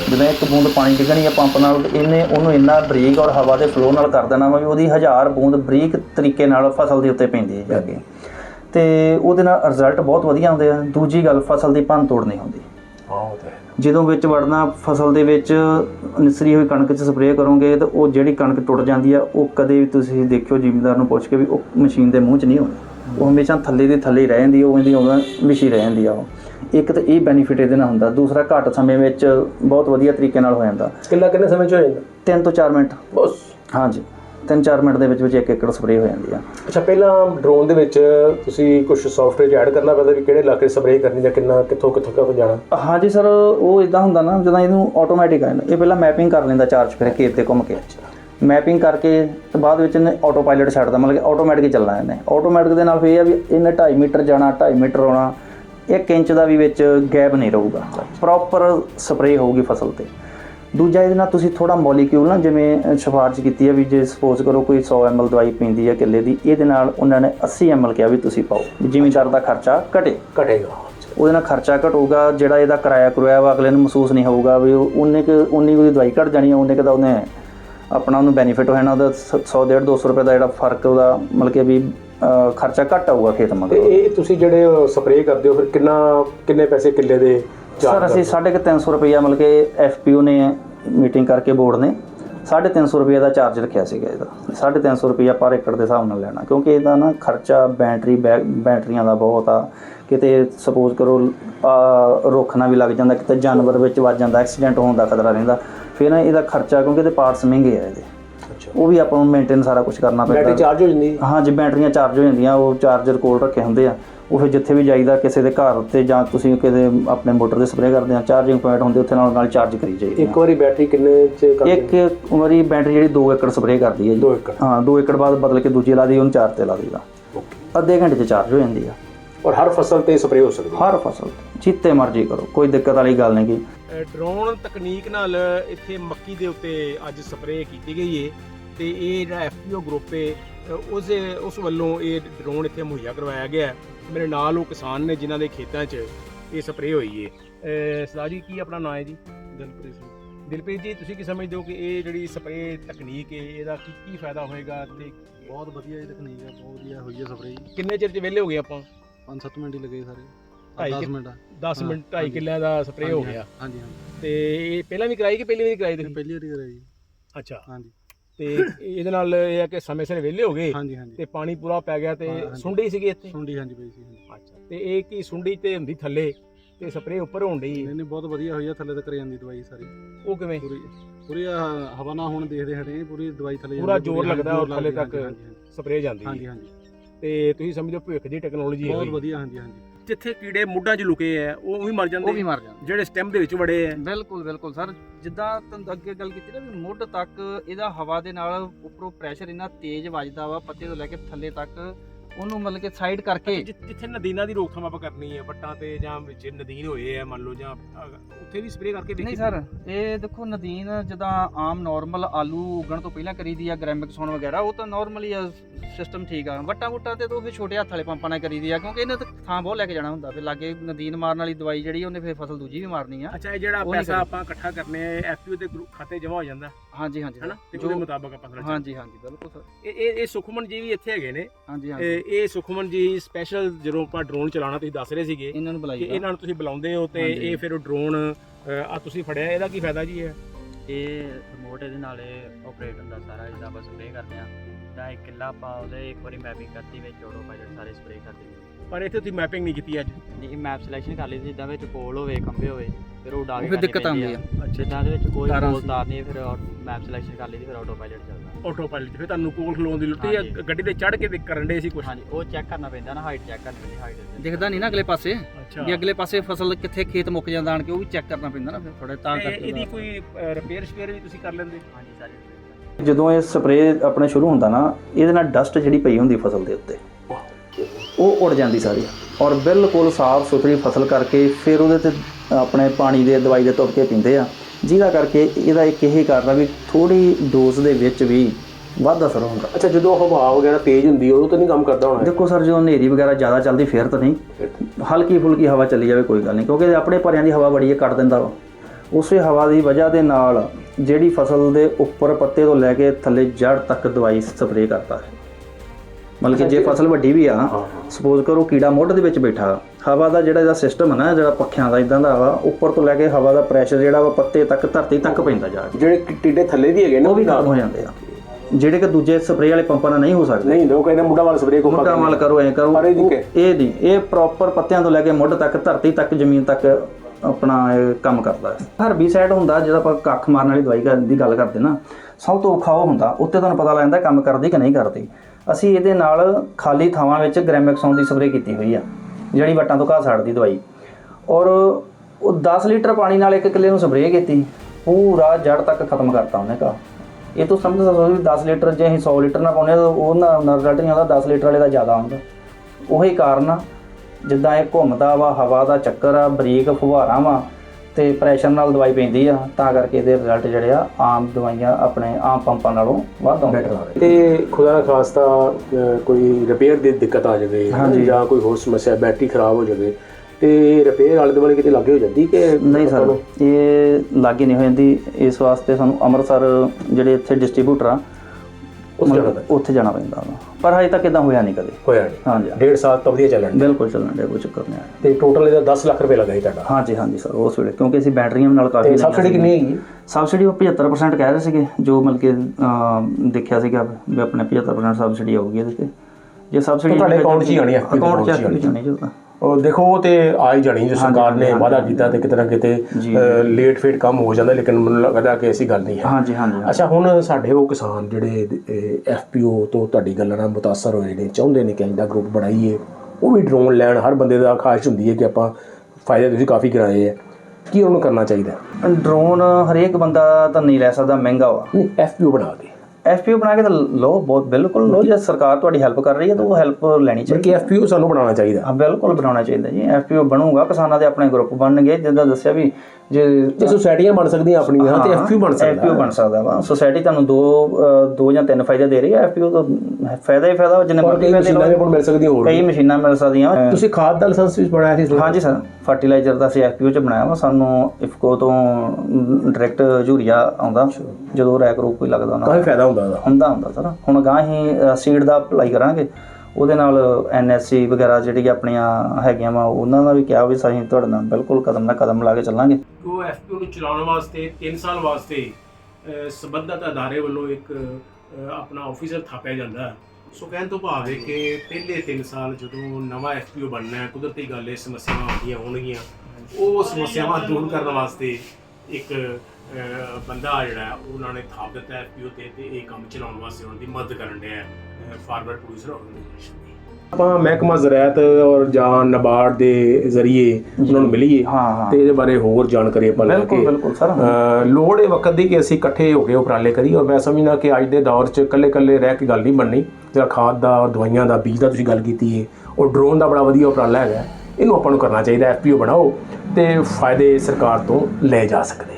ਜਦੋਂ ਇੱਕ ਬੂੰਦ ਪਾਣੀ ਡਿੱਗਣੀ ਆ ਪੰਪ ਨਾਲ ਇਹਨੇ ਉਹਨੂੰ ਇੰਨਾ ਬਰੀਕ ਔਰ ਹਵਾ ਦੇ ਫਲੋ ਨਾਲ ਕਰ ਦੇਣਾ ਵਾ ਵੀ ਉਹਦੀ 1000 ਬੂੰਦ ਬਰੀਕ ਤਰੀਕੇ ਨਾਲ ਫਸਲ ਦੇ ਉੱਤੇ ਪੈਂਦੀ ਹੈ ਜਾ ਕੇ। ਤੇ ਉਹਦੇ ਨਾਲ ਰਿਜ਼ਲਟ ਬਹੁਤ ਵਧੀਆ ਆਉਂਦੇ ਆ। ਦੂਜੀ ਗੱਲ ਫਸਲ ਦੀ ਭੰਨ ਤੋੜ ਨਹੀਂ ਹੁੰਦੀ। ਹਾਂ ਉਹ ਤਾਂ ਜਦੋਂ ਵਿੱਚ ਵੜਨਾ ਫਸਲ ਦੇ ਵਿੱਚ ਨਿਸਰੀ ਹੋਈ ਕਣਕ 'ਚ ਸਪਰੇਅ ਕਰੋਗੇ ਤਾਂ ਉਹ ਜਿਹੜੀ ਕਣਕ ਟੁੱਟ ਜਾਂਦੀ ਆ ਉਹ ਕਦੇ ਵੀ ਤੁਸੀਂ ਦੇਖਿਓ ਜ਼ਿਮੀਂਦਾਰ ਨੂੰ ਪੁੱਛ ਕੇ ਵੀ ਉਹ ਮਸ਼ੀਨ ਦੇ ਮੂੰਹ 'ਚ ਨਹੀਂ ਹੋਣੀ ਉਹ ਹਮੇਸ਼ਾ ਥੱਲੇ ਦੇ ਥੱਲੇ ਹੀ ਰਹਿ ਜਾਂਦੀ ਉਹ ਇਹਦੀ ਉਹਨਾਂ ਵਿਛੀ ਰਹਿ ਜਾਂਦੀ ਆ ਉਹ। ਇੱਕ ਤਾਂ ਇਹ ਬੈਨੀਫਿਟ ਇਹਦੇ ਨਾਲ ਹੁੰਦਾ ਦੂਸਰਾ ਘੱਟ ਸਮੇਂ ਵਿੱਚ ਬਹੁਤ ਵਧੀਆ ਤਰੀਕੇ ਨਾਲ ਹੋ ਜਾਂਦਾ। ਕਿੰਨਾ ਕਿੰਨੇ ਸਮੇਂ ਚ ਹੋ ਜਾਂਦਾ? 3 ਤੋਂ 4 ਮਿੰਟ। ਬਸ। ਹਾਂਜੀ। 3-4 ਮਿੰਟ ਦੇ ਵਿੱਚ ਵਿੱਚ 1 ਏਕੜ ਸਪਰੇਅ ਹੋ ਜਾਂਦੀ ਆ। ਅੱਛਾ ਪਹਿਲਾਂ ਡਰੋਨ ਦੇ ਵਿੱਚ ਤੁਸੀਂ ਕੁਝ ਸੌਫਟਵੇਅਰ ਐਡ ਕਰਨਾ ਪੈਂਦਾ ਵੀ ਕਿਹੜੇ ਇਲਾਕੇ ਸਪਰੇਅ ਕਰਨੀ ਜਾਂ ਕਿੰਨਾ ਕਿੱਥੋਂ ਕਿੱਥੋਂ ਕਿੱਥੋਂ ਜਾਣਾ? ਹਾਂਜੀ ਸਰ ਉਹ ਇਦਾਂ ਹੁੰਦਾ ਨਾ ਜਦੋਂ ਇਹਨੂੰ ਆਟੋਮੈਟਿਕ ਆ ਇਹ ਪਹਿਲਾਂ ਮੈਪਿੰਗ ਕਰ ਲੈਂਦਾ ਚਾਰਜ ਫਿਰ ਖੇਤ ਤੇ ਘੁੰਮ ਕੇ। ਮੈਪਿੰਗ ਕਰਕੇ ਤੇ ਬਾਅਦ ਵਿੱਚ ਇਹਨੇ ਆਟੋ ਪਾਇਲਟ ਛੱਡਦਾ ਮਤਲਬ ਕਿ ਆਟੋਮੈਟਿਕ ਹੀ ਚੱਲਣਾ ਇਹਨੇ। ਆਟੋਮੈਟਿਕ ਦੇ ਨਾਲ ਫਿਰ ਇਹ ਆ ਵੀ ਇਹਨੇ 2.5 ਮੀਟਰ ਜਾਣਾ 2.5 ਮੀਟਰ ਆਉਣਾ 1 ਇੰਚ ਦਾ ਵੀ ਵਿੱਚ ਗੈਪ ਨਹੀਂ ਰਹੂਗਾ। ਪ੍ਰੋਪਰ ਸਪਰੇਅ ਹੋਊਗੀ ਫਸਲ ਤੇ। ਦੂਜਾ ਇਹਦੇ ਨਾਲ ਤੁਸੀਂ ਥੋੜਾ ਮੋਲੀਕਿਊਲ ਨਾ ਜਿਵੇਂ ਸਿਫਾਰਿਸ਼ ਕੀਤੀ ਹੈ ਵੀ ਜੇ ਸਪੋਜ਼ ਕਰੋ ਕੋਈ 100 ml ਦਵਾਈ ਪੀਂਦੀ ਹੈ ਕਿੱਲੇ ਦੀ ਇਹਦੇ ਨਾਲ ਉਹਨਾਂ ਨੇ 80 ml ਕਿਹਾ ਵੀ ਤੁਸੀਂ ਪਾਓ ਜ਼ਿਮੀਂਦਾਰ ਦਾ ਖਰਚਾ ਘਟੇ। ਘਟੇਗਾ। ਉਹਦੇ ਨਾਲ ਖਰਚਾ ਘਟੂਗਾ ਜਿਹੜਾ ਇਹਦਾ ਕਿਰਾਇਆ ਕਰਵਾਇਆ ਵਾ ਅਗਲੇ ਨੂੰ ਮਹਿਸੂਸ ਨਹੀਂ ਹੋਊਗਾ ਵੀ ਉਹ ਉਨੇ ਕੁ ਉਨੀ ਕੁ ਦੀ ਦਵਾਈ ਘਟ ਜਾਣੀ ਹੈ ਉਹਨੇ ਕੁ ਦਾ ਉਹਨੇ ਆਪਣਾ ਉਹਨੂੰ ਬੈਨੀਫਿਟ ਹੋ ਜਾਣਾ ਉਹਦਾ 100 150 200 ਰੁਪਏ ਦਾ ਜਿਹੜਾ ਫ਼ਰਕ ਉਹਦਾ ਮਤਲਬ ਕਿ ਵੀ ਖਰਚਾ ਘੱਟ ਆਊਗਾ ਖੇਤ ਮਗਰ। ਇਹ ਤੁਸੀਂ ਜਿਹੜੇ ਸਪਰੇਅ ਕਰਦੇ ਹੋ ਫਿਰ ਕਿੰਨਾ ਕਿੰਨੇ ਪੈਸੇ ਕਿੱਲੇ ਦੇ ਸਰ ਅਸੀਂ 350 ਰੁਪਈਆ ਮਤਲਬ ਕਿ ਐਫਪੀਓ ਨੇ ਮੀਟਿੰਗ ਕਰਕੇ ਬੋਰਡ ਨੇ 350 ਰੁਪਏ ਦਾ ਚਾਰਜ ਰੱਖਿਆ ਸੀਗਾ ਇਹਦਾ। 350 ਰੁਪਈਆ ਪਰ ਏਕੜ ਦੇ ਹਿਸਾਬ ਨਾਲ ਲੈਣਾ ਕਿਉਂਕਿ ਇਹਦਾ ਨਾ ਖਰਚਾ ਬੈਟਰੀ ਬੈਟਰੀਆਂ ਦਾ ਬਹੁਤ ਆ। ਕਿਤੇ ਸਪੋਜ਼ ਕਰੋ ਨਾਲ ਵੀ ਲੱਗ ਜਾਂਦਾ ਕਿਤੇ ਜਾਨਵਰ ਵਿੱਚ ਵੱਜ ਜਾਂਦਾ ਐਕਸੀਡੈਂਟ ਹੋਣ ਦਾ ਖਤਰਾ ਰਹਿੰਦਾ ਫਿਰ ਨਾ ਇਹਦਾ ਖਰਚਾ ਕਿਉਂਕਿ ਇਹਦੇ ਪਾਰਟਸ ਮਹਿੰਗੇ ਆ ਇਹਦੇ। ਅੱਛਾ। ਉਹ ਵੀ ਆਪਾਂ ਨੂੰ ਮੇਨਟੇਨ ਸਾਰਾ ਕੁਝ ਕਰਨਾ ਬੈਟਰੀ ਪੈਂਦਾ ਚਾਰਜ ਹੋ ਜਾਂਦੀ? ਹਾਂ ਜੀ ਬੈਟਰੀਆਂ ਚਾਰਜ ਹੋ ਜਾਂਦੀਆਂ ਉਹ ਚਾਰਜਰ ਕੋਲ ਰੱਖੇ ਹੁੰਦੇ ਆ। ਉਹ ਫਿਰ ਜਿੱਥੇ ਵੀ ਜਾਈਦਾ ਕਿਸੇ ਦੇ ਘਰ ਉੱਤੇ ਜਾਂ ਤੁਸੀਂ ਕਿਤੇ ਆਪਣੇ ਮੋਟਰ ਦੇ ਸਪਰੇਅ ਕਰਦੇ ਆ ਚਾਰਜਿੰਗ ਪੁਆਇੰਟ ਹੁੰਦੇ ਉੱਥੇ ਨਾਲ ਨਾਲ ਚਾਰਜ ਕਰੀ ਜਾਈਦੀ ਇੱਕ ਵਾਰੀ ਬੈਟਰੀ ਕਿੰਨੇ ਚ ਕਰਦੇ ਇੱਕ ਵਾਰੀ ਬੈਟਰੀ ਜਿਹੜੀ 2 ਏਕੜ ਸਪਰੇਅ ਕਰਦੀ ਹੈ ਜੀ। 2 ਏਕੜ। ਹਾਂ 2 ਏਕੜ ਬਾਅਦ ਬਦਲ ਕੇ ਦੂਜੀ ਲਾ ਦੀ ਉਹਨੂੰ ਚਾਰ ਤੇ ਲਾ ਦਈਦਾ। ਓਕੇ। ਅੱਧੇ ਘੰਟੇ 'ਚ ਚਾਰਜ ਹੋ ਜਾਂਦੀ ਆ। ਔਰ ਹਰ ਫਸਲ ਤੇ ਸਪਰੇਅ ਹੋ ਸਕਦੀ ਹੈ ਹਰ ਫਸਲ ਤੇ। ਜਿੱਤੇ ਮਰਜ਼ੀ ਕਰੋ ਕੋਈ ਦਿੱਕਤ ਵਾਲੀ ਗੱਲ ਨਹੀਂ ਗੀ। ਡਰੋਨ ਤਕਨੀਕ ਨਾਲ ਇੱਥੇ ਮੱਕੀ ਦੇ ਉੱਤੇ ਅੱਜ ਸਪਰੇਅ ਕੀਤੀ ਗਈ ਏ ਤੇ ਇਹ ਜਿਹੜਾ ਐਫਪੀਓ ਗਰੁੱਪ ਏ ਉਸ ਉਸ ਵੱਲੋਂ ਇਹ ਡਰੋਨ ਇੱਥੇ ਮੁਹੱਈਆ ਕਰਵਾਇਆ ਗਿਆ। ਹੈ। ਮੇਰੇ ਨਾਲ ਉਹ ਕਿਸਾਨ ਨੇ ਜਿਨ੍ਹਾਂ ਦੇ ਖੇਤਾਂ 'ਚ ਇਹ ਸਪਰੇਅ ਹੋਈ ਏ। ਸਰਦਾਰ ਜੀ ਕੀ ਆਪਣਾ ਨਾਮ ਹੈ ਜੀ? ਦਿਲਪ੍ਰੀਤ ਸਿੰਘ। ਦਿਲਪ੍ਰੀਤ ਜੀ ਤੁਸੀਂ ਕੀ ਸਮਝਦੇ ਹੋ ਕਿ ਇਹ ਜਿਹੜੀ ਸਪਰੇਅ ਤਕਨੀਕ ਏ ਇਹਦਾ ਕੀ ਕੀ ਫਾਇਦਾ ਹੋਏਗਾ ਤੇ ਬਹੁਤ ਵਧੀਆ ਇਹ ਤਕਨੀਕ ਹੈ ਬਹੁਤ ਵਧੀਆ ਹੋਈ ਹੈ ਸਪਰੇਅ ਕਿੰਨੇ ਚਿਰ 'ਚ ਵਿਹਲੇ ਹੋ ਗਏ ਆਪਾਂ? 5-7 ਮਿੰਟ ਹੀ ਲੱਗੇ ਸਾਰੇ। ਢਾਈ 10 ਕਿ- ਮਿੰਟ। 10 ਹਾਂ, ਮਿੰਟ 2.5 ਹਾਂਜੀ। ਕਿੱਲਿਆਂ ਦਾ ਸਪਰੇਅ ਹੋ ਗਿਆ। ਹਾਂਜੀ ਹਾਂਜੀ। ਤੇ ਇਹ ਪਹਿਲਾਂ ਵੀ ਕਰਾਈ ਕਿ ਪਹਿਲੀ ਵਾਰੀ ਕਰਾਈ ਤੁਸੀਂ? ਪਹਿਲੀ ਵਾਰੀ ਕਰਿਆ ਜੀ। ਅੱਛਾ। ਹਾਂਜੀ। ਤੇ ਇਹਦੇ ਨਾਲ ਇਹ ਹੈ ਕਿ ਸਮੇਂ ਸਿਰ ਵਿਹਲੇ ਹੋ ਗਏ ਹਾਂਜੀ ਹਾਂਜੀ। ਤੇ ਪਾਣੀ ਪੂਰਾ ਪੈ ਗਿਆ ਤੇ ਹਾਂ, ਹਾਂਜੀ। ਸੁੰਡੀ ਸੀਗੀ ਇੱਥੇ? ਸੁੰਡੀ ਹਾਂਜੀ ਪਈ ਸੀ ਹਾਂਜੀ। ਅੱਛਾ ਤੇ ਇਹ ਕੀ ਸੁੰਡੀ ਤੇ ਹੁੰਦੀ ਥੱਲੇ ਤੇ ਸਪਰੇਅ ਉੱਪਰ ਹੋਣ ਡਈ? ਨਹੀਂ ਨਹੀਂ ਬਹੁਤ ਵਧੀਆ ਹੋਈ ਹੈ ਥੱਲੇ ਤੱਕ ਜਾਂਦੀ ਦਵਾਈ ਸਾਰੀ। ਉਹ ਕਿਵੇਂ? ਪੂਰੀ ਪੂਰੀ ਆਹ ਹਵਾ ਨਾਲ ਹੁਣ ਦੇਖਦੇ ਹਟੇ ਪੂਰੀ ਦਵਾਈ ਥੱਲੇ ਪੂਰਾ ਜਾਂਦੀ, ਜ਼ੋਰ ਪੂਰੀ ਲੱਗਦਾ ਉਹ ਥੱਲੇ ਤੱਕ ਹਾਂਜੀ, ਹਾਂਜੀ, ਸਪਰੇਅ ਜਾਂਦੀ। ਹਾਂਜੀ। ਹਾਂਜੀ। ਤੇ ਤੁਸੀਂ ਸਮਝੋ ਭਵਿੱਖ ਦੀ ਟੈਕਨੋਲੋਜੀ ਬਹੁਤ ਹੈ ਵਧੀਆ ਹਾਂਜੀ ਹਾਂਜੀ। ਜਿੱਥੇ ਕੀੜੇ ਮੁੱਢਾਂ 'ਚ ਲੁਕੇ ਆ ਉਹ ਵੀ ਮਰ ਉਹ ਜਾਂਦੇ ਵੀ ਮਰ ਜਾਂਦੇ ਜਿਹੜੇ ਸਟੈਮ ਦੇ ਵਿੱਚ ਵੜੇ ਆ। ਬਿਲਕੁਲ ਬਿਲਕੁਲ ਸਰ। ਜਿੱਦਾਂ ਤੁਹਾਨੂੰ ਅੱਗੇ ਗੱਲ ਕੀਤੀ ਨਾ ਵੀ ਮੁੱਢ ਤੱਕ ਇਹਦਾ ਹਵਾ ਦੇ ਨਾਲ ਉੱਪਰੋਂ ਪ੍ਰੈਸ਼ਰ ਇੰਨਾ ਤੇਜ਼ ਵੱਜਦਾ ਵਾ ਪੱਤੇ ਤੋਂ ਲੈ ਕੇ ਥੱਲੇ ਤੱਕ ਉਹਨੂੰ ਮਤਲਬ ਕਿ ਸਾਈਡ ਕਰਕੇ। ਜਿ- ਜਿੱਥੇ ਨਦੀਨਾਂ ਦੀ ਰੋਕਥਾਮ ਆਪਾਂ ਕਰਨੀ ਹੈ ਵੱਟਾਂ ਤੇ ਜਾਂ ਵਿੱਚ ਨਦੀਨ ਹੋਏ ਆ ਮੰਨ ਲਓ ਜਾਂ ਅ, ਉੱਥੇ ਵੀ ਸਪਰੇਅ ਕਰਕੇ ਨਹੀਂ ਸਰ ਇਹ ਦੇਖੋ ਨਦੀਨ ਜਿੱਦਾਂ ਆਮ ਨਾਰਮਲ ਆਲੂ ਉਗਣ ਤੋਂ ਪਹਿਲਾਂ ਕਰੀਦੀ ਆ ਗ੍ਰੈਮਿਕਸੋਨ ਵਗੈਰਾ ਉਹ ਤਾਂ ਨਾਰਮਲੀ ਆ ਸਿਸਟਮ ਠੀਕ ਆ। ਵੱਟਾ ਵੁੱਟਾ ਤੇ ਤਾਂ ਫਿਰ ਛੋਟੇ ਹੱਥ ਵਾਲੇ ਪੰਪਾਂ ਨਾਲ ਕਰੀਦੀ ਆ ਕਿਉਂਕਿ ਇਹਨੇ ਤਾਂ ਥਾਂ ਬਹੁਤ ਲੈ ਕੇ ਜਾਣਾ ਹੁੰਦਾ ਫਿਰ ਲਾਗੇ ਨਦੀਨ ਮਾਰਨ ਵਾਲੀ ਦਵਾਈ ਜਿਹੜੀ ਉਹਨੇ ਫਿਰ ਫਸਲ ਦੂਜੀ ਵੀ ਮਾਰਨੀ ਆ। ਅੱਛਾ ਇਹ ਜਿਹੜਾ ਉਹ ਨਹੀਂ ਪੈਸਾ। ਆਪਾਂ ਇਕੱਠਾ ਕਰਨੇ ਆ ਐਫਪੀਓ ਦੇ ਗਰੁੱਪ ਖਾਤੇ ਜਮਾ ਹੋ ਜਾਂਦਾ? ਹਾਂਜੀ ਹਾਂਜੀ। ਤੇ ਜੋ- ਉਹਦੇ ਮੁਤਾਬਕ ਆਪਾਂ ਹਾਂਜੀ ਹਾਂਜੀ ਬਿਲਕੁਲ ਸਰ। ਇਹ ਇਹ ਇਹ ਸੁਖਮਨ ਜੀ ਵੀ ਇੱਥੇ ਹੈਗੇ ਨੇ। ਹਾਂਜੀ ਹਾਂਜੀ। ਇਹ ਇਹ ਸੁਖਮਨ ਜੀ ਸਪੈਸ਼ਲ ਜਦੋਂ ਆਪਾਂ ਡਰੋਨ ਚਲਾਉਣਾ ਤੁਸੀਂ ਦੱਸ ਰਹੇ ਸੀਗੇ ਇਹਨਾਂ ਨੂੰ ਕਿ ਬੁਲਾਈ ਇਹਨਾਂ ਨੂੰ ਤੁਸੀਂ ਬੁਲਾਉਂਦੇ ਹੋ ਤੇ ਹਾਂਜੀ। ਇਹ ਫਿਰ ਡਰੋਨ ਆ ਤੁਸੀਂ ਫੜਿਆ ਇਹਦਾ ਕੀ ਫਾਇਦਾ ਜੀ ਇਹ? ਇਹ ਰਿਮੋਟ ਇਹਦੇ ਨਾਲ ਆਪਰੇਟ ਹੁੰਦਾ ਸਾਰਾ ਜਿੱਦਾਂ ਆਪਾਂ ਸਪਰੇਅ ਕਰਦੇ ਆ ਤਾਂ ਇੱਕ ਕਿੱਲਾ ਆਪਾਂ ਉਹਦੇ ਇੱਕ ਵਾਰੀ ਮੈਪਿੰਗ ਕਰਤੀ ਵਿੱਚ ਆਟੋ ਪਾਇਲਟ ਸਾਰੇ ਸਪਰੇਅ ਕਰ ਦਿੰਦੇ ਪਰ ਇੱਥੇ ਤੁਸੀਂ ਮੈਪਿੰਗ ਨਹੀਂ ਕੀਤੀ ਅੱਜ? ਨਹੀਂ ਮੈਪ ਸਿਲੈਕਸ਼ਨ ਕਰ ਲਈ ਸੀ ਜਿੱਦਾਂ ਵਿੱਚ ਪੋਲ ਹੋਵੇ ਖੰਭੇ ਹੋਵੇ ਫਿਰ ਉਹ ਉਡਾ ਕੇ ਉਹ ਫਿਰ ਕਰਨੀ ਦਿੱਕਤ ਪੈਂਦੀ ਆਉਂਦੀ ਆ। ਜਿੱਦਾਂ ਦੇ ਵਿੱਚ ਕੋਈ ਤਾਰਾਂ ਪੋਲ ਸੀ। ਤਾਰ ਨਹੀਂ ਫਿਰ ਮੈਪ ਸਿਲੈਕਸ਼ਨ ਕਰ ਲਈ ਤੇ ਫਿਰ ਆਟੋ ਪਾਇਲਟ ਚੱਲਦਾ। ਆਟੋ ਪਾਇਲਟ ਫਿਰ ਤੁਹਾਨੂੰ ਕੋਲ ਖਲੋਣ ਦੀ ਲੁੱਟੀ ਆ ਹਾਂਜੀ। ਗੱਡੀ ਤੇ ਚੜ੍ਹ ਕੇ ਤੇ ਕਰਨ ਦੇ ਸੀ ਕੁਝ ਹਾਂਜੀ ਉਹ ਚੈੱਕ ਕਰਨਾ ਪੈਂਦਾ ਨਾ ਹਾਈਟ ਚੈੱਕ ਕਰਨੀ ਪੈਂਦੀ ਹਾਈਟ ਦਿਖਦਾ ਨਹੀਂ ਨਾ ਅਗਲੇ ਪਾਸੇ? ਅੱਛਾ। ਵੀ ਅਗਲੇ ਪਾਸੇ ਫਸਲ ਕਿੱਥੇ ਖੇਤ ਮੁੱਕ ਜਾਂਦਾ ਆਣ ਕੇ ਉਹ ਵੀ ਚੈੱਕ ਕਰਨਾ ਪੈਂਦਾ ਨਾ ਫਿਰ ਥੋੜਾ ਤਾਂ ਤੇ ਕਰਕੇ ਇਹਦੀ ਕੋਈ ਰਿਪੇਅਰ ਸਪੇਅਰ ਵੀ ਤੁਸੀਂ ਕਰ ਲੈਂਦੇ? ਹਾਂਜੀ ਸਾਰੀ ਜਦੋਂ ਇਹ ਸਪਰੇਅ ਆਪਣੇ ਸ਼ੁਰੂ ਹੁੰਦਾ ਨਾ ਇਹਦੇ ਨਾਲ ਡਸਟ ਜਿਹੜੀ ਪਈ ਹੁੰਦੀ ਫਸਲ ਦੇ ਉੱਤੇ ਉਹ ਉੜ ਜਾਂਦੀ ਸਾਰੀ। ਔਰ ਬਿਲਕੁਲ ਸਾਫ਼ ਸੁਥਰੀ ਫਸਲ ਕਰਕੇ ਫਿਰ ਉਹਦੇ ਤੇ ਆਪਣੇ ਪਾਣੀ ਦੇ ਦਵਾਈ ਦੇ ਤੁਪਕੇ ਪੀਂਦੇ ਆ। ਜਿਹਦਾ ਕਰਕੇ ਇਹਦਾ ਇੱਕ ਇਹ ਕਾਰਨ ਆ ਵੀ ਥੋੜੀ ਡੋਜ਼ ਦੇ ਵਿੱਚ ਵੀ ਵੱਧ ਅਸਰ ਹੁੰਦਾ। ਅੱਛਾ ਜਦੋਂ ਹਵਾ ਵਗੈਰਾ ਤੇਜ਼ ਹੁੰਦੀ ਉਦੋਂ ਤਾਂ ਨਹੀਂ ਕੰਮ ਕਰਦਾ ਹੋਣਾ? ਦੇਖੋ ਸਰ ਜਦੋਂ ਹਨੇਰੀ ਵਗੈਰਾ ਜ਼ਿਆਦਾ ਚੱਲਦੀ ਫਿਰ ਤਾਂ ਨਹੀਂ। ਹਲਕੀ ਫੁਲਕੀ ਹਵਾ ਚੱਲੀ ਜਾਵੇ ਕੋਈ ਗੱਲ ਨਹੀਂ ਕਿਉਂਕਿ ਆਪਣੇ ਭਰਿਆਂ ਦੀ ਹਵਾ ਬੜੀ ਹੈ ਕੱਢ ਦਿੰਦਾ ਵਾ। ਉਸੇ ਹਵਾ ਦੀ ਵਜ੍ਹਾ ਦੇ ਨਾਲ ਜਿਹੜੀ ਫਸਲ ਦੇ ਉੱਪਰ ਪੱਤੇ ਤੋਂ ਲੈ ਕੇ ਥੱਲੇ ਜੜ ਤੱਕ ਦਵਾਈ ਸਪਰੇਅ ਕਰਦਾ ਹੈ। ਮਤਲਬ ਕਿ ਜੇ ਫਸਲ ਵੱਡੀ ਵੀ ਆ ਸਪੋਜ਼ ਕਰੋ ਕੀੜਾ ਮੁੱਢ ਦੇ ਵਿੱਚ ਬੈਠਾ ਹਵਾ ਦਾ ਜਿਹੜਾ ਇਹਦਾ ਸਿਸਟਮ ਹੈ ਨਾ ਜਿਹੜਾ ਪੱਖਿਆਂ ਦਾ ਇਦਾਂ ਦਾ ਵਾ ਉੱਪਰ ਤੋਂ ਲੈ ਕੇ ਹਵਾ ਦਾ ਪ੍ਰੈਸ਼ਰ ਜਿਹੜਾ ਵਾ ਪੱਤੇ ਤੱਕ ਧਰਤੀ ਤੱਕ ਪੈਂਦਾ ਜਾ ਕੇ। ਜਿਹੜੇ ਟਿੱਡੇ ਥੱਲੇ ਵੀ ਹੈਗੇ ਨੇ ਉਹ ਵੀ ਖਤਮ ਹੋ ਜਾਂਦੇ ਆ। ਜਿਹੜੇ ਕਿ ਦੂਜੇ ਸਪਰੇਅ ਵਾਲੇ ਪੰਪਾਂ ਨਾਲ ਨਹੀਂ ਹੋ ਸਕਦੇ। ਨਹੀਂ ਲੋਕ ਕਹਿੰਦੇ ਮੁੱਢਾ ਵਾਲਾ ਸਪਰੇਅ ਕੋ ਮੁੱਢਾ ਮਾਲ ਕਰੋ ਐ ਕਰੋ। ਇਹ ਨਹੀਂ ਇਹ ਪ੍ਰੋਪਰ ਪੱਤਿਆਂ ਤੋਂ ਲੈ ਕੇ ਮੁੱਢ ਤੱਕ ਧਰਤੀ ਤੱਕ ਜ਼ਮੀਨ ਤੱਕ ਆਪਣਾ ਕੰਮ ਕਰਦਾ ਹੈ। ਹਰਬੀਸਾਈਡ ਹੁੰਦਾ ਜਿਹੜਾ ਆਪਾਂ ਕੱਖ ਮਾਰਨ ਵਾਲੀ ਦਵਾਈ ਦੀ ਗੱਲ ਕਰਦੇ ਨਾ ਸਭ ਤੋਂ ਔਖਾ ਉਹ ਹੁੰਦਾ ਉੱਤੇ ਤੁਹਾਨੂੰ ਪਤਾ ਲੱਗਦਾ ਕੰਮ ਕਰਦੀ ਕਿ ਨਹੀਂ ਕਰਦੀ। ਅਸੀਂ ਇਹਦੇ ਨਾਲ ਖਾਲੀ ਥਾਵਾਂ ਵਿੱਚ ਗ੍ਰੈਮੈਕਸੋਨ ਦੀ ਸਪਰੇਅ ਕੀਤੀ ਹੋਈ ਆ। ਜਿਹੜੀ ਵੱਟਾਂ ਤੋਂ ਘਾਹ ਸਾੜਦੀ ਦਵਾਈ। ਔਰ ਉਹ 10 ਲੀਟਰ ਪਾਣੀ ਨਾਲ ਇੱਕ ਕਿੱਲੇ ਨੂੰ ਸਪਰੇਅ ਕੀਤੀ। ਪੂਰਾ ਜੜ ਤੱਕ ਖਤਮ ਕਰਤਾ ਉਹਨੇ ਘਾਹ। ਇਹ ਤੋਂ ਸਮਝ ਸਕੋ ਵੀ 10 ਲੀਟਰ ਜੇ ਅਸੀਂ 100 ਲੀਟਰ ਨਾਲ ਪਾਉਂਦੇ ਹਾਂ ਤਾਂ ਉਹ ਨਾ ਨਾ ਰਿਜ਼ਲਟ ਨਹੀਂ ਆਉਂਦਾ 10 ਲੀਟਰ ਵਾਲੇ ਦਾ ਜ਼ਿਆਦਾ ਆਉਂਦਾ ਉਹੀ ਕਾਰਨ ਆ, ਜਿੱਦਾਂ ਇਹ ਘੁੰਮਦਾ ਵਾ, ਹਵਾ ਦਾ ਚੱਕਰ ਆ, ਬਰੀਕ ਫੁਹਾਰਾਂ ਵਾ ਤੇ ਪ੍ਰੈਸ਼ਰ ਨਾਲ ਦਵਾਈ ਪੈਂਦੀ ਆ ਤਾਂ ਕਰਕੇ ਇਹਦੇ ਰਿਜ਼ਲਟ ਜਿਹੜੇ ਆ ਆਮ ਦਵਾਈਆਂ ਆਪਣੇ ਆਮ ਪੰਪਾਂ ਨਾਲੋਂ ਵੱਧ ਆਉਂਦੇ ਬੈਟਰ ਆ ਰਹੇ। ਤੇ ਖੁਦਾ ਨਾ ਖਾਸਤਾ ਕੋਈ ਰਿਪੇਅਰ ਦੀ ਦਿੱਕਤ ਆ ਜਾਵੇ ਹਾਂਜੀ। ਜਾਂ ਕੋਈ ਹੋਰ ਸਮੱਸਿਆ ਬੈਟਰੀ ਖਰਾਬ ਹੋ ਜਾਵੇ ਤੇ ਰਿਪੇਅਰ ਵਾਲੇ ਦੁਆਲੇ ਕਿਤੇ ਲੱਗੇ ਹੋ ਜਾਂਦੀ ਕਿ ਨਹੀਂ ਸਰ ਨੂੰ- ਇਹ ਲਾਗੇ ਨਹੀਂ ਹੋ ਜਾਂਦੀ। ਇਸ ਵਾਸਤੇ ਸਾਨੂੰ ਅੰਮ੍ਰਿਤਸਰ ਜਿਹੜੇ ਇੱਥੇ ਡਿਸਟ੍ਰੀਬਿਊਟਰ ਆ ਉੱਥੇ ਜਾਣਾ ਪੈਂਦਾ। ਉੱਥੇ ਜਾਣਾ ਪੈਂਦਾ ਵਾ। ਪਰ ਹਜੇ ਤੱਕ ਇਦਾਂ ਹੋਇਆ ਨਹੀਂ ਕਦੇ। ਹੋਇਆ ਨਹੀਂ। ਹਾਂਜੀ ਡੇਢ ਸਾਲ ਤੋਂ ਵਧੀਆ ਚੱਲਣ ਡਿਆ। ਬਿਲਕੁਲ ਚੱਲਣ ਡਿਆ ਕੋਈ ਚੱਕਰ ਨਹੀਂ ਆਇਆ ਤੇ ਟੋਟਲ ਇਹਦਾ 10 ਲੱਖ ਰੁਪਏ ਲੱਗਾ ਸੀ ਤੁਹਾਡਾ। ਹਾਂਜੀ ਹਾਂਜੀ ਸਰ ਉਸ ਵੇਲੇ। ਕਿਉਂਕਿ ਅਸੀਂ ਬੈਟਰੀਆਂ ਨਾਲ ਕਾਫੀ ਤੇ ਲਈਆਂ ਸਬਸਿਡੀ। ਕਿੰਨੀ ਹੈਗੀ? ਸਬਸਿਡੀ ਉਹ 75% ਕਹਿ ਰਹੇ ਸੀਗੇ ਜੋ ਮਤਲਬ ਕਿ ਅਮ, ਦੇਖਿਆ ਸੀਗਾ ਵੀ ਆਪਣੇ 75% ਸਬਸਿਡੀ ਆਊਗੀ ਇਹਦੇ ਤੇ। ਜੇ ਸਬਸਿਡੀ ਤਾਂ ਤੁਹਾਡੇ account 'ਚ ਹੀ ਆਉਣੀ ਹੈ, ਦੇ ਅਕਾਊਂਟ 'ਚ account 'ਚ ਹੀ। ਜਾਣੀ ਜੀ ਉਹ ਦੇਖੋ ਉਹ ਤੇ ਆ ਹੀ ਜਾਣੀ ਜੇ ਸਰਕਾਰ ਨੇ ਵਾਅਦਾ ਕੀਤਾ ਤੇ ਕਿਤੇ ਨਾ ਕਿਤੇ। ਲੇਟ ਫੇਟ ਕੰਮ ਹੋ ਜਾਂਦਾ ਲੇਕਿਨ ਮੈਨੂੰ ਲੱਗਦਾ ਕਿ ਐਸੀ ਗੱਲ ਨਹੀਂ ਹੈ। ਹਾਂਜੀ ਹਾਂਜੀ। ਅੱਛਾ ਹੁਣ ਸਾਡੇ ਉਹ ਕਿਸਾਨ ਜਿਹੜੇ ਐਫਪੀਓ ਤੋਂ ਤੁਹਾਡੀ ਗੱਲਾਂ ਨਾਲ ਮੁਤਾਸਰ ਹੋਏ ਨੇ ਚਾਹੁੰਦੇ ਨੇ ਕਿ ਇਹਦਾ ਗਰੁੱਪ ਬਣਾਈਏ। ਉਹ ਵੀ ਡਰੋਨ ਲੈਣ ਹਰ ਬੰਦੇ ਦਾ ਖਾਹਿਸ਼ ਹੁੰਦੀ ਹੈ ਕਿ ਆਪਾਂ ਫਾਇਦੇ ਤੁਸੀਂ ਕਾਫੀ ਕਰਾਏ ਆ। ਕੀ ਉਹਨੂੰ ਕਰਨਾ ਚਾਹੀਦਾ? ਡਰੋਨ ਹਰੇਕ ਬੰਦਾ ਤਾਂ ਨਹੀਂ ਲੈ ਸਕਦਾ ਮਹਿੰਗਾ ਵਾ। ਨਹੀਂ ਐਫਪੀਓ ਬਣਾ ਦੇ। ਐਫਪੀਓ ਬਣਾ ਕੇ ਤਾਂ ਲੋ ਬਹੁਤ ਬਿਲਕੁਲ ਲੋ ਜੇ ਸਰਕਾਰ ਤੁਹਾਡੀ ਹੈਲਪ ਕਰ ਰਹੀ ਹੈ ਤਾਂ ਉਹ ਹੈਲਪ ਲੈਣੀ ਚਾਹੀਦੀ ਬਲਕਿ ਐਫਪੀਓ ਸਾਨੂੰ ਬਣਾਉਣਾ ਚਾਹੀਦਾ। ਹਾਂ ਬਿਲਕੁਲ ਬਣਾਉਣਾ ਚਾਹੀਦਾ ਜੀ। ਐਫਪੀਓ ਬਣੂਗਾ ਕਿਸਾਨਾਂ ਦੇ ਆਪਣੇ ਗਰੁੱਪ ਬਣਨਗੇ। ਜਿੱਦਾਂ ਦੱਸਿਆ ਵੀ ਜੇ ਜੇ ਸੁਸਾਇਟੀਆਂ ਬਣ ਸਕਦੀਆਂ ਆਪਣੀਆਂ ਤੇ ਐਫਪੀਓ ਬਣ ਸਕਦਾ। ਐਫਪੀਓ ਬਣ ਸਕਦਾ ਵਾ। ਸੋਸਾਇਟੀ ਤੁਹਾਨੂੰ ਦੋ ਦੋ ਜਾਂ ਤਿੰਨ ਫਾਇਦੇ ਦੇ ਰਹੀ ਹੈ ਐਫਪੀਓ ਤੋਂ ਫਾਇਦਾ ਹੀ ਫਾਇਦਾ ਜਿੰਨੇ ਮਰਜ਼ੀ ਫਾਇਦੇ ਨੂੰ ਮਿਲ ਸਕਦੀਆਂ ਹੋਰ ਕਈ ਮਸ਼ੀਨਾਂ ਮਿਲ ਸਕਦੀਆਂ। ਤੁਸੀਂ ਖਾਦ ਦਾ ਲਾਇਸੈਂਸ ਵੀ ਬਣਾਇਆ ਸੀ ਹਾਂਜੀ ਸਰ ਫਰਟੀਲਾਈਜ਼ਰ ਦਾ ਅਸੀਂ ਐਫਪੀਓ ਚ ਬਣਾਇਆ ਵਾ। ਸਾਨੂੰ ਇਫਕੋ ਤੋਂ ਡਾਇਰੈਕਟ ਯੂਰੀਆ ਆਉਂਦਾ। ਜਦੋਂ ਰੈਕ ਰੂਪ ਕੋਈ ਲੱਗਦਾ ਉਹਨਾਂ ਕਾਫੀ ਫਾਇਦਾ ਹੁੰਦਾ ਹੁੰਦਾ ਹੁੰਦਾ ਸਰ। ਹੁਣ ਗਾਂ ਹੀ ਸੀਡ ਦਾ ਅਪਲਾਈ ਕਰਾਂਗੇ। ਉਹਦੇ ਨਾਲ ਐਨਐਸਸੀ ਵਗੈਰਾ ਜਿਹੜੀ ਆਪਣੀਆਂ ਹੈਗੀਆਂ ਵਾ ਉਹਨਾਂ ਦਾ ਵੀ ਕਿਹਾ ਵੀ ਅਸੀਂ ਤੁਹਾਡੇ ਨਾਲ ਬਿਲਕੁਲ ਕਦਮ ਨਾਲ ਕਦਮ ਲਾ ਕੇ ਚੱਲਾਂਗੇ ਉਹ ਐਫਪੀਓ ਨੂੰ ਚਲਾਉਣ ਵਾਸਤੇ 3 ਸਾਲ ਵਾਸਤੇ ਅਹ, ਅਦਾਰੇ ਵੱਲੋਂ ਇੱਕ ਆਪਣਾ ਆਫੀਸਰ ਥਾਪਿਆ ਜਾਂਦਾ ਹੈ। ਸੋ ਕਹਿਣ ਤੋਂ ਭਾਵ ਹੈ ਕਿ ਪਹਿਲੇ 3 ਸਾਲ ਜਦੋਂ ਨਵਾਂ ਐਫਪੀਓ ਬਣਨਾ ਹੈ ਕੁਦਰਤੀ ਗੱਲ ਹੈ ਸਮੱਸਿਆਵਾਂ ਆਉਂਦੀਆਂ ਹੋਣਗੀਆਂ ਉਹ ਸਮੱਸਿਆਵਾਂ ਦੂਰ ਕਰਨ ਵਾਸਤੇ ਇੱਕ ਅਹ, ਬੰਦਾ ਜਿਹੜਾ ਹੈ, ਉਹਨਾਂ ਨੇ ਥਾਪ ਦਿੱਤਾ ਐਫਪੀਓ ਤੇ ਤੇ ਇਹ ਕੰਮ ਚਲਾਉਣ ਵਾਸਤੇ ਉਹਨਾਂ ਦੀ ਮਦਦ ਕਰਨ ਡਿਆ ਫਾਰਵਰਡ ਪ੍ਰੋਡਿਊਸਰ ਆਰਗੇਨਾਈਜੇਸ਼ਨ ਦੀ। ਆਪਾਂ ਮਹਿਕਮਾ ਜ਼ਰਾਇਤ ਔਰ ਜਾਂ ਨਬਾਰਡ ਦੇ ਜ਼ਰੀਏ ਉਹਨਾਂ ਨੂੰ ਮਿਲੀਏ ਹਾਂ ਹਾਂ। ਤੇ ਇਹਦੇ ਬਾਰੇ ਹੋਰ ਜਾਣਕਾਰੀ ਆਪਾਂ ਲੈ ਬਿਲਕੁਲ ਕੇ ਬਿਲਕੁਲ ਸਰ। ਲੋੜ ਇਹ ਵਕਤ ਦੀ ਕਿ ਅਸੀਂ ਇਕੱਠੇ ਹੋ ਕੇ ਉਪਰਾਲੇ ਕਰੀਏ ਔਰ ਮੈਂ ਸਮਝਦਾ ਕਿ ਅੱਜ ਦੇ ਦੌਰ 'ਚ ਇਕੱਲੇ-ਇਕੱਲੇ ਰਹਿ ਕੇ ਗੱਲ ਨਹੀਂ ਬਣਨੀ। ਜਿਹੜਾ ਖਾਦ ਦਾ ਦਵਾਈਆਂ ਦਾ ਬੀਜ ਦਾ ਤੁਸੀਂ ਗੱਲ ਕੀਤੀ ਹੈ ਉਹ ਡਰੋਨ ਦਾ ਬੜਾ ਵਧੀਆ ਉਪਰਾਲਾ ਹੈਗਾ। ਇਹਨੂੰ ਆਪਾਂ ਨੂੰ ਕਰਨਾ ਚਾਹੀਦਾ ਐਫਪੀਓ ਬਣਾਓ ਤੇ ਫਾਇਦੇ ਸਰਕਾਰ ਤੋਂ ਲੈ ਜਾ ਸਕਦੇ।